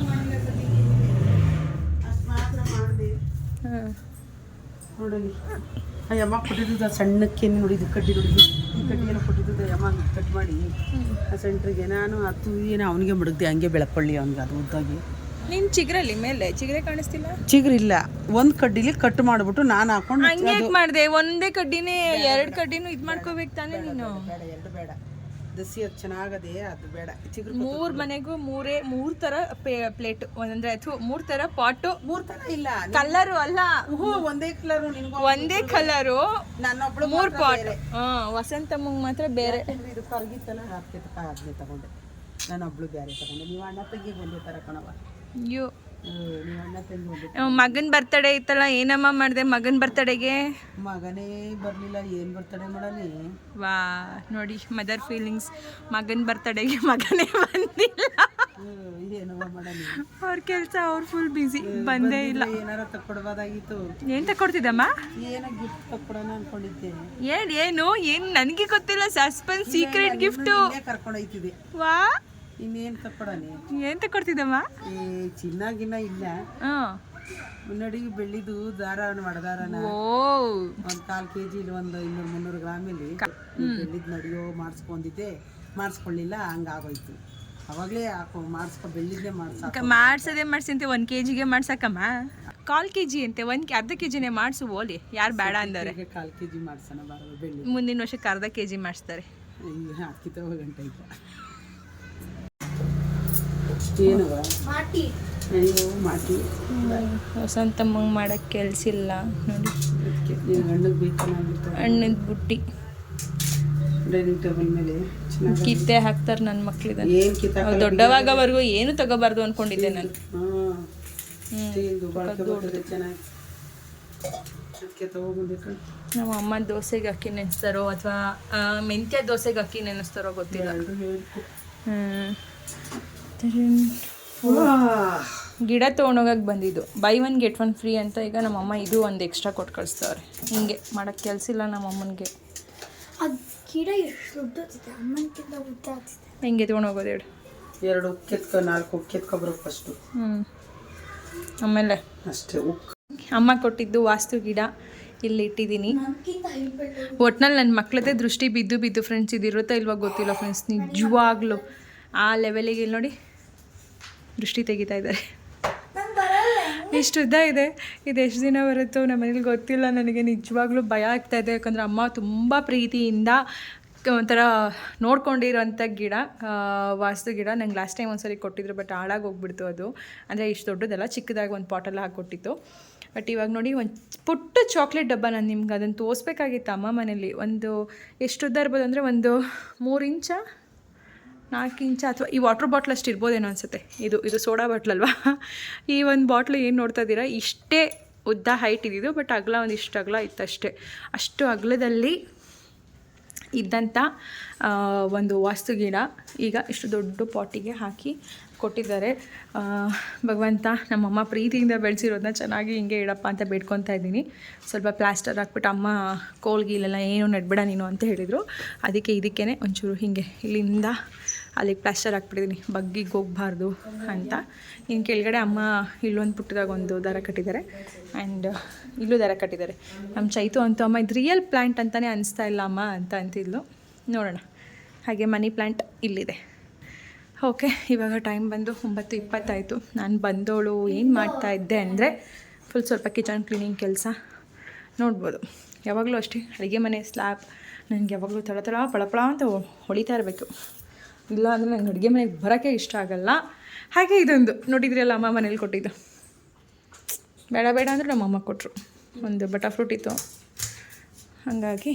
ನೋಡಿ ಅಯ್ಯಮ್ಮ ಕೊಟ್ಟಿದ್ದು ಆ ಸಣ್ಣಕ್ಕೆ ನೋಡಿದ್ದು ಕಡ್ಡಿ ನೋಡಿ. ಈ ಕಡ್ಡಿ ಏನೋ ಕೊಟ್ಟಿದ್ದು ಯಮ್ಮ ಕಟ್ ಮಾಡಿ ಆ ಸೆಂಟ್ರಿಗೆ. ನಾನು ಹತ್ತು ಏನೋ ಅವನಿಗೆ ಮುಡುಗ್ದೆ ಹಂಗೆ ಬೆಳಕೊಳ್ಳಿ ಅವ್ನಿಗೆ ಅದು ಉದ್ದಾಗಿ. ನಿನ್ ಚಿಗ್ರಲ್ಲಿ ಮೇಲೆ ಚಿಗ್ರೆ ಕಾಣಿಸ್ತಿಲ್ಲ? ಚಿಗುರಿಲ್ಲ. ಒಂದು ಕಡ್ಡಿಲಿ ಕಟ್ ಮಾಡಿಬಿಟ್ಟು ನಾನು ಹಾಕೊಂಡು ಹಂಗೆ ಮಾಡ್ದೆ ಮಾಡಿದೆ? ಒಂದೇ ಕಡ್ಡಿನೇ ಎರಡು ಕಡ್ಡಿನೂ ಇದ್ ಮಾಡ್ಕೋಬೇಕು ತಾನೇ ನೀನು? ಬೇಡ ಎರಡು ಬೇಡ. ದಸಿ ಅದು ಚೆನ್ನಾಗದೆ ಅದು ಬೇಡ. ಚಿಗುರು ಮೂರ್ ಮನೆಗೂ ಮೂರೇ ಮೂರ್ ತರ ಪ್ಲೇಟ್ ಅಂದ್ರೆ ಅಥವಾ ಮೂರ್ ತರ ಪಾಟು. ಮೂರು ತರ ಇಲ್ಲ. ಕಲರ್ ಅಲ್ಲ. ಒಂದೇ ಕಲರ್ ಒಂದೇ ಕಲರು ನನ್ನೊಬ್ಳು ಮೂರ್ ಪಾಟ್. ಹಾ ವಸಂತಮ್ಮಂಗ್ ಮಾತ್ರ ಬೇರೆ. ಇದು ಕರ್ಗಿತ್ತಲ್ಲ ಅದಕ್ಕೆ ಅದನ್ನೇ ತಗೊಂಡೆ. ಬೇರೆ ತಗೊಂಡೆ. ನೀವು ಅಣ್ಣ ತಂಗಿ ಒಂದೇ ತರ ಕಣವ ಅಯ್ಯೋ. ಮಗನ್ ಬರ್ತಡೇ ಇತ್ತಲ್ಲ ಏನಮ್ಮ ಮಾಡಿದೆ ಮಗನ್ ಬರ್ತಡೇಗೆ ಮಗನೇ ಬರಲಿಲ್ಲ ಏನು ಬರ್ತಡೇ ಮಾಡಲಿ ವಾ ನೋಡಿ ಮದರ್ ಫೀಲಿಂಗ್ಸ್ ಮಗನ್ ಬರ್ತಡೇಗೆ ಮಗನೇ ಬಂದಿಲ್ಲ. ಅವ್ರ ಕೆಲಸ ಅವ್ರು ಫುಲ್ ಬ್ಯುಸಿ ಬಂದೇ ಇಲ್ಲ. ಏನಾರ ತಕ್ಕೊಡ್ಬೋದಾಗಿತ್ತು. ಏನ್ ತಕ್ಕೊಡ್ತಿದ್ದಮ್ಮ ಏನೋ ಗಿಫ್ಟ್ ತಕ್ಕೊಡೋಣ ಅನ್ಕೊಂಡಿದ್ದೆ. ಏನ್ ಏನು? ಏನ್ ನನಗೆ ಗೊತ್ತಿಲ್ಲ ಸಸ್ಪೆನ್ಸ್ ಸೀಕ್ರೆಟ್ ಗಿಫ್ಟ್ ಇಲ್ಲೇ ಕರ್ಕೊಂಡು ವಾ? ಇನ್ನೇನು ತಕ್ಕೊಡನೆ ಏನು ತಕೊಡ್ತಿದ್ದಮ್ಮ ಏ ಚಿನ್ನ ಗಿನ್ನ ಇಲ್ಲ. ಹಾಂ. ಮುನ್ನಡಿ ಬೆಳ್ಳಿದು ದಾರವನ್ನು ಮಡದಾರನ ಓ. ಒಂದು ಕಾಲು ಕೆ ಜಿಲಿ ಒಂದು ಇನ್ನೂರು ಮುನ್ನೂರು ಗ್ರಾಮಲ್ಲಿ ಬೆಳ್ಳಿದ್ ನಡಿಯೋ ಮಾಡಿಸ್ಕೊಂಡಿದ್ದೆ. ಮಾಡಿಸ್ಕೊಳ್ಳಿಲ್ಲ ಹಂಗಾಗೋಯ್ತು. ಅವಾಗಲೇ ಹಾಕೋ ಮಾಡಿಸ್ಕೊ ಬೆಳ್ಳಿದ್ದೆ ಮಾಡ್ಸ. ಮಾಡ್ಸೋದೇ ಮಾಡ್ಸಂತೆ ಒಂದ್ ಕೆ ಜಿಗೆ ಮಾಡ್ಸಕ್ಕಮ್ಮ ಕಾಲ್ ಕೆ ಜಿ ಅಂತೆ ಒಂದ್ ಅರ್ಧ ಕೆ ಜಿನೇ ಮಾಡಿಸು ಓಲಿ. ಯಾರು ಬೇಡ ಅಂದವ್ರೆ ಕಾಲು ಕೆ ಜಿ ಮಾಡ್ಸೋಣ ಮುಂದಿನ ವರ್ಷಕ್ಕೆ ಅರ್ಧ ಕೆ ಜಿ ಮಾಡಿಸ್ತಾರೆ ಈಗ ಹಾಕಿತ್ತವ ಗಂಟೆ ಇಲ್ಲ ಏನವ? ಅಯ್ಯೋ ಮಾಟಿ. ವಸಂತಮ್ಮಂಗೆ ಮಾಡಕ್ಕೆ ಕೆಲ್ಸಿಲ್ಲ ನೋಡಿ. ಹಣ್ಣದ ಬುಟ್ಟಿ. ಡೈನಿಂಗ್ ಟೇಬಲ್ ಮೇಲೆ ಕಿತ್ತೆ ಹಾಕ್ತಾರೆ ನನ್ನ ಮಕ್ಳಿದ ಏನು ದೊಡ್ಡವಾಗವರೆಗೂ ಏನು ತಗೋಬಾರ್ದು ಅನ್ಕೊಂಡಿದ್ದೆ ನಾನು. ನಮ್ಮ ಅಮ್ಮ ದೋಸೆಗೆ ಅಕ್ಕಿ ನೆನೆಸ್ತಾರೋ ಅಥವಾ ಮೆಂತ್ಯ ದೋಸೆಗೆ ಅಕ್ಕಿ ನೆನೆಸ್ತಾರೋ ಗೊತ್ತಿಲ್ಲ. ಹ್ಮ್. ಗಿಡ ತೊಗೊಂಡೋಗಕ್ಕೆ ಬಂದಿದ್ದು. Buy one get one free ಅಂತ ಈಗ ನಮ್ಮಮ್ಮ ಇದು ಒಂದು ಎಕ್ಸ್ಟ್ರಾ ಕೊಟ್ಟು ಕಳಿಸ್ತವ್ರೆ. ಹಿಂಗೆ ಮಾಡೋಕ್ಕೆ ಕೆಲಸ ಇಲ್ಲ ನಮ್ಮಮ್ಮನಿಗೆ. ಆ ಗಿಡ ಎಷ್ಟು ಹೆಂಗೆ ತೊಗೊಂಡೋಗೋದು ಹೇಳಿ. ಎರಡು ಕೆತ್ಕೊ ನಾಲ್ಕು ಕೆತ್ಕೊಬರೋಕೆ ಫಸ್ಟು. ಹ್ಞೂ ಆಮೇಲೆ? ಅಷ್ಟೇ ಅಮ್ಮ ಕೊಟ್ಟಿದ್ದು ವಾಸ್ತು ಗಿಡ. ಇಲ್ಲಿ ಇಟ್ಟಿದ್ದೀನಿ. ಒಟ್ನಲ್ಲಿ ನನ್ನ ಮಕ್ಕಳದೇ ದೃಷ್ಟಿ ಬಿದ್ದು ಬಿದ್ದು ಫ್ರೆಂಡ್ಸ್ ಇದು ಇರುತ್ತೋ ಇಲ್ವಾ ಗೊತ್ತಿಲ್ಲ ಫ್ರೆಂಡ್ಸ್ ನಿಜವಾಗ್ಲೂ. ಆ ಲೆವೆಲಿಗೆ ಇಲ್ಲಿ ನೋಡಿ. ದೃಷ್ಟಿ ತೆಗಿತಾ ಇದ್ದಾರೆ. ಇಷ್ಟು ಉದ್ದ ಇದೆ. ಇದು ಎಷ್ಟು ದಿನ ಬರುತ್ತೋ ನಮ್ಮ ಮನೇಲಿ ಗೊತ್ತಿಲ್ಲ. ನನಗೆ ನಿಜವಾಗ್ಲೂ ಭಯ ಆಗ್ತಾ ಇದೆ. ಯಾಕಂದರೆ ಅಮ್ಮ ತುಂಬ ಪ್ರೀತಿಯಿಂದ ಒಂಥರ ನೋಡ್ಕೊಂಡಿರೋಂಥ ಗಿಡ ವಾಸ್ತು ಗಿಡ ನಂಗೆ ಲಾಸ್ಟ್ ಟೈಮ್ ಒಂದ್ಸರಿ ಕೊಟ್ಟಿದ್ರು ಬಟ್ ಹಾಳಾಗಿ ಹೋಗ್ಬಿಡ್ತು ಅದು. ಅಂದರೆ ಇಷ್ಟು ದೊಡ್ಡದಲ್ಲ ಚಿಕ್ಕದಾಗಿ ಒಂದು ಪಾಟಲ್ಲಿ ಹಾಕ್ಕೊಟ್ಟಿತ್ತು. ಬಟ್ ಇವಾಗ ನೋಡಿ ಒಂದು ಪುಟ್ಟ ಚಾಕ್ಲೇಟ್ ಡಬ್ಬ ನಾನು ನಿಮ್ಗೆ ಅದನ್ನು ತೋರಿಸ್ಬೇಕಾಗಿತ್ತು ಅಮ್ಮ ಮನೇಲಿ. ಒಂದು ಎಷ್ಟು ಉದ್ದ ಇರ್ಬೋದು ಅಂದರೆ ಒಂದು ಮೂರು ಇಂಚ ನಾಲ್ಕು ಇಂಚ ಅಥವಾ ಈ ವಾಟ್ರ್ ಬಾಟ್ಲ್ ಅಷ್ಟು ಇರ್ಬೋದೇನೋ ಅನಿಸುತ್ತೆ. ಇದು ಇದು ಸೋಡಾ ಬಾಟ್ಲ್ ಅಲ್ವಾ? ಈ ಒಂದು ಬಾಟ್ಲು ಏನು ನೋಡ್ತಾ ಇದ್ದೀರಾ? ಇಷ್ಟೇ ಉದ್ದ ಹೈಟ್ ಇದ್ದಿದ್ದು ಬಟ್ ಅಗಲ ಒಂದು ಇಷ್ಟು ಅಗಲ ಇತ್ತಷ್ಟೇ. ಅಷ್ಟು ಅಗಲದಲ್ಲಿ ಇದ್ದಂಥ ಒಂದು ವಾಸ್ತು ಗಿಡ ಈಗ ಇಷ್ಟು ದೊಡ್ಡ ಪಾಟಿಗೆ ಹಾಕಿ ಕೊಟ್ಟಿದ್ದಾರೆ. ಭಗವಂತ ನಮ್ಮಮ್ಮ ಪ್ರೀತಿಯಿಂದ ಬೆಳೆಸಿರೋದನ್ನ ಚೆನ್ನಾಗಿ ಹಿಂಗೆ ಇಡಪ್ಪ ಅಂತ ಬೇಡ್ಕೊತಾ ಇದ್ದೀನಿ. ಸ್ವಲ್ಪ ಪ್ಲಾಸ್ಟರ್ ಹಾಕ್ಬಿಟ್ಟು ಅಮ್ಮ ಕೋಲ್ಗಿಲೆಲ್ಲ ಏನು ನೆಡ್ಬೇಡ ನೀನು ಅಂತ ಹೇಳಿದರು. ಅದಕ್ಕೆ ಇದಕ್ಕೇ ಒಂಚೂರು ಹೀಗೆ ಇಲ್ಲಿಂದ ಅಲ್ಲಿಗೆ ಪ್ಲಾಸ್ಟರ್ ಹಾಕ್ಬಿಟ್ಟಿದ್ದೀನಿ ಬಗ್ಗಿಗೆ ಹೋಗಬಾರ್ದು ಅಂತ. ಇನ್ನು ಕೆಳಗಡೆ ಅಮ್ಮ ಇಲ್ಲೊಂದು ಪುಟ್ಟದಾಗ ಒಂದು ದಾರ ಕಟ್ಟಿದ್ದಾರೆ. ಆ್ಯಂಡ್ ಇಲ್ಲೂ ದಾರ ಕಟ್ಟಿದ್ದಾರೆ. ನಮ್ಮ ಚೈತು ಅಂತೂ, ಅಮ್ಮ, ಇದು ರಿಯಲ್ ಪ್ಲ್ಯಾಂಟ್ ಅಂತಲೇ ಅನಿಸ್ತಾ ಇಲ್ಲ, ಅಮ್ಮ, ಅಂತ ಅಂತಿದ್ಲು. ನೋಡೋಣ. ಹಾಗೆ ಮನಿ ಪ್ಲ್ಯಾಂಟ್ ಇಲ್ಲಿದೆ. ಓಕೆ ಇವಾಗ ಟೈಮ್ ಬಂದು ಒಂಬತ್ತು ಇಪ್ಪತ್ತಾಯಿತು. ನಾನು ಬಂದವಳು ಏನು ಮಾಡ್ತಾ ಇದ್ದೆ ಅಂದರೆ ಫುಲ್ ಸ್ವಲ್ಪ ಕಿಚನ್ ಕ್ಲೀನಿಂಗ್ ಕೆಲಸ ನೋಡ್ಬೋದು. ಯಾವಾಗಲೂ ಅಷ್ಟೇ. ಅಡುಗೆ ಮನೆ ಸ್ಲ್ಯಾಬ್ ನನಗೆ ಯಾವಾಗಲೂ ತಳ ತಳ ಪಳಪಳ ಅಂತ ಹೊಳಿತಾ ಇರಬೇಕು. ಇಲ್ಲ ಅಂದರೆ ನಂಗೆ ಅಡುಗೆ ಮನೆಗೆ ಬರೋಕ್ಕೆ ಇಷ್ಟ ಆಗಲ್ಲ. ಹಾಗೆ ಇದೊಂದು. ನೋಡಿದ್ರಲ್ಲ ಅಮ್ಮ ಮನೇಲಿ ಕೊಟ್ಟಿದ್ದು. ಬೇಡ ಬೇಡ ಅಂದರೆ ನಮ್ಮ ಅಮ್ಮ ಕೊಟ್ಟರು ಒಂದು ಬಟರ್ ಫ್ರೂಟ್ ಇತ್ತು. ಹಾಗಾಗಿ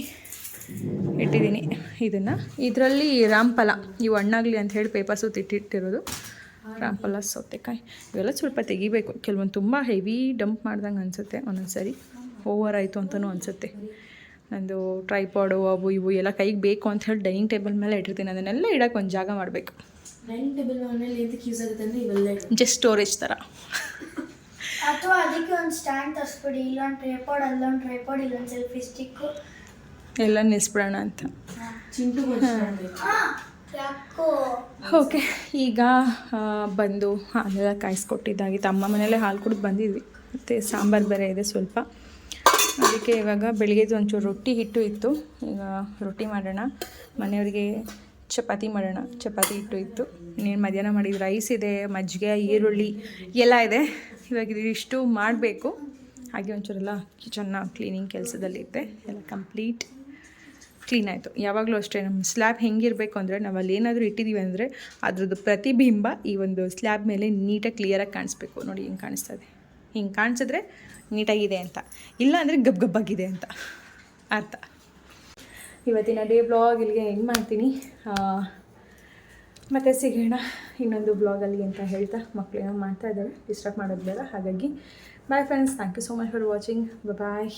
ಇಟ್ಟಿದ್ದೀನಿ ಇದನ್ನು. ಇದರಲ್ಲಿ ರಾಮ್ಫಲ ಇವು ಹಣ್ಣಾಗಲಿ ಅಂತ ಹೇಳಿ ಪೇಪರ್ ಸುತ್ತ ಇಟ್ಟಿಟ್ಟಿರೋದು. ರಾಮ್ಫಲ ಸೌತೆಕಾಯಿ, ಇವೆಲ್ಲ ಸ್ವಲ್ಪ ತೆಗಿಬೇಕು. ಕೆಲವೊಂದು ತುಂಬ ಹೆವಿ ಡಂಪ್ ಮಾಡ್ದಂಗೆ ಅನಿಸುತ್ತೆ ಒಂದೊಂದು ಸರಿ ಓವರ್ ಆಯಿತು ಅಂತಲೂ ಅನಿಸುತ್ತೆ. ನಂದು ಟ್ರೈಪಾಡು ಅವು ಇವು ಎಲ್ಲ ಕೈಗೆ ಬೇಕು ಅಂತ ಹೇಳಿ ಡೈನಿಂಗ್ ಟೇಬಲ್ ಮೇಲೆ ಇಟ್ಟಿರ್ತೀನಿ. ಅದನ್ನೆಲ್ಲ ಇಡಕ್ಕೆ ಒಂದು ಜಾಗ ಮಾಡಬೇಕು. ಜಸ್ಟ್ ಸ್ಟೋರೇಜ್ ಥರ ಅಥವಾ ಅದಕ್ಕೆ ಒಂದು ಸ್ಟ್ಯಾಂಡ್ ತರಿಸ್ಬಿಡಿ. ಇಲ್ಲೊಂದು ಟ್ರೈಪಾಡ್ ಅಲ್ಲೊಂದು ಟ್ರೈಪಾಡ್ ಇಲ್ಲೊಂದು ಸೆಲ್ಫಿ ಸ್ಟಿಕ್ಕು ಎಲ್ಲ ನಿಲ್ಲಿಸ್ಬಿಡೋಣ ಅಂತ. ಚಿಂಟು ಹಾಂ. ಯಾಕೋ. ಓಕೆ ಈಗ ಬಂದು ಹಾಲೆಲ್ಲ ಕಾಯಿಸ್ಕೊಟ್ಟಿದ್ದಾಗಿತ್ತು ಅಮ್ಮ ಮನೇಲೆ ಹಾಲು ಕುಡಿದು ಬಂದಿದ್ವಿ. ಮತ್ತು ಸಾಂಬಾರು ಬೇರೆ ಇದೆ ಸ್ವಲ್ಪ. ಅದಕ್ಕೆ ಇವಾಗ ಬೆಳಗ್ಗೆದು ಒಂಚೂರು ರೊಟ್ಟಿ ಹಿಟ್ಟು ಇತ್ತು. ಈಗ ರೊಟ್ಟಿ ಮಾಡೋಣ. ಮನೆಯವರಿಗೆ ಚಪಾತಿ ಮಾಡೋಣ. ಚಪಾತಿ ಹಿಟ್ಟು ಇತ್ತು. ಇನ್ನೇನು ಮಧ್ಯಾಹ್ನ ಮಾಡಿದ ರೈಸ್ ಇದೆ, ಮಜ್ಜಿಗೆ, ಈರುಳ್ಳಿ ಎಲ್ಲ ಇದೆ. ಇವಾಗ ಇದಿಷ್ಟು ಮಾಡಬೇಕು. ಹಾಗೆ ಒಂಚೂರೆಲ್ಲ ಕಿಚನ್ನ ಕ್ಲೀನಿಂಗ್ ಕೆಲಸದಲ್ಲಿತ್ತೆ ಎಲ್ಲ ಕಂಪ್ಲೀಟ್ ಕ್ಲೀನ್ ಆಯಿತು. ಯಾವಾಗಲೂ ಅಷ್ಟೇ ನಮ್ಮ ಸ್ಲ್ಯಾಬ್ ಹೆಂಗಿರಬೇಕು ಅಂದರೆ ನಾವು ಅಲ್ಲಿ ಏನಾದರೂ ಇಟ್ಟಿದ್ದೀವಿ ಅಂದರೆ ಅದ್ರದ್ದು ಪ್ರತಿಬಿಂಬ ಈ ಒಂದು ಸ್ಲ್ಯಾಬ್ ಮೇಲೆ ನೀಟಾಗಿ ಕ್ಲಿಯರಾಗಿ ಕಾಣಿಸ್ಬೇಕು. ನೋಡಿ, ಹಿಂಗೆ ಕಾಣಿಸ್ತದೆ ಹಿಂಗೆ ಕಾಣಿಸಿದ್ರೆ ನೀಟಾಗಿದೆ ಅಂತ. ಇಲ್ಲ ಅಂದರೆ ಗಬ್ ಗಬ್ಬಾಗಿದೆ ಅಂತ. ಅರ್ಥ. ಇವತ್ತಿನ ಡೇ ಬ್ಲಾಗ್ ಇಲ್ಲಿಗೆ ಹೆಂಗೆ ಮಾಡ್ತೀನಿ. ಮತ್ತು ಸಿಗೋಣ ಇನ್ನೊಂದು ಬ್ಲಾಗಲ್ಲಿ ಅಂತ ಹೇಳ್ತಾ ಮಕ್ಕಳೇನೋ ಮಾಡ್ತಾ ಇದ್ದಾರೆ. ಡಿಸ್ಟರ್ಬ್ ಮಾಡೋದು ಬೇಡ. ಹಾಗಾಗಿ bye friends thank you so much for watching bye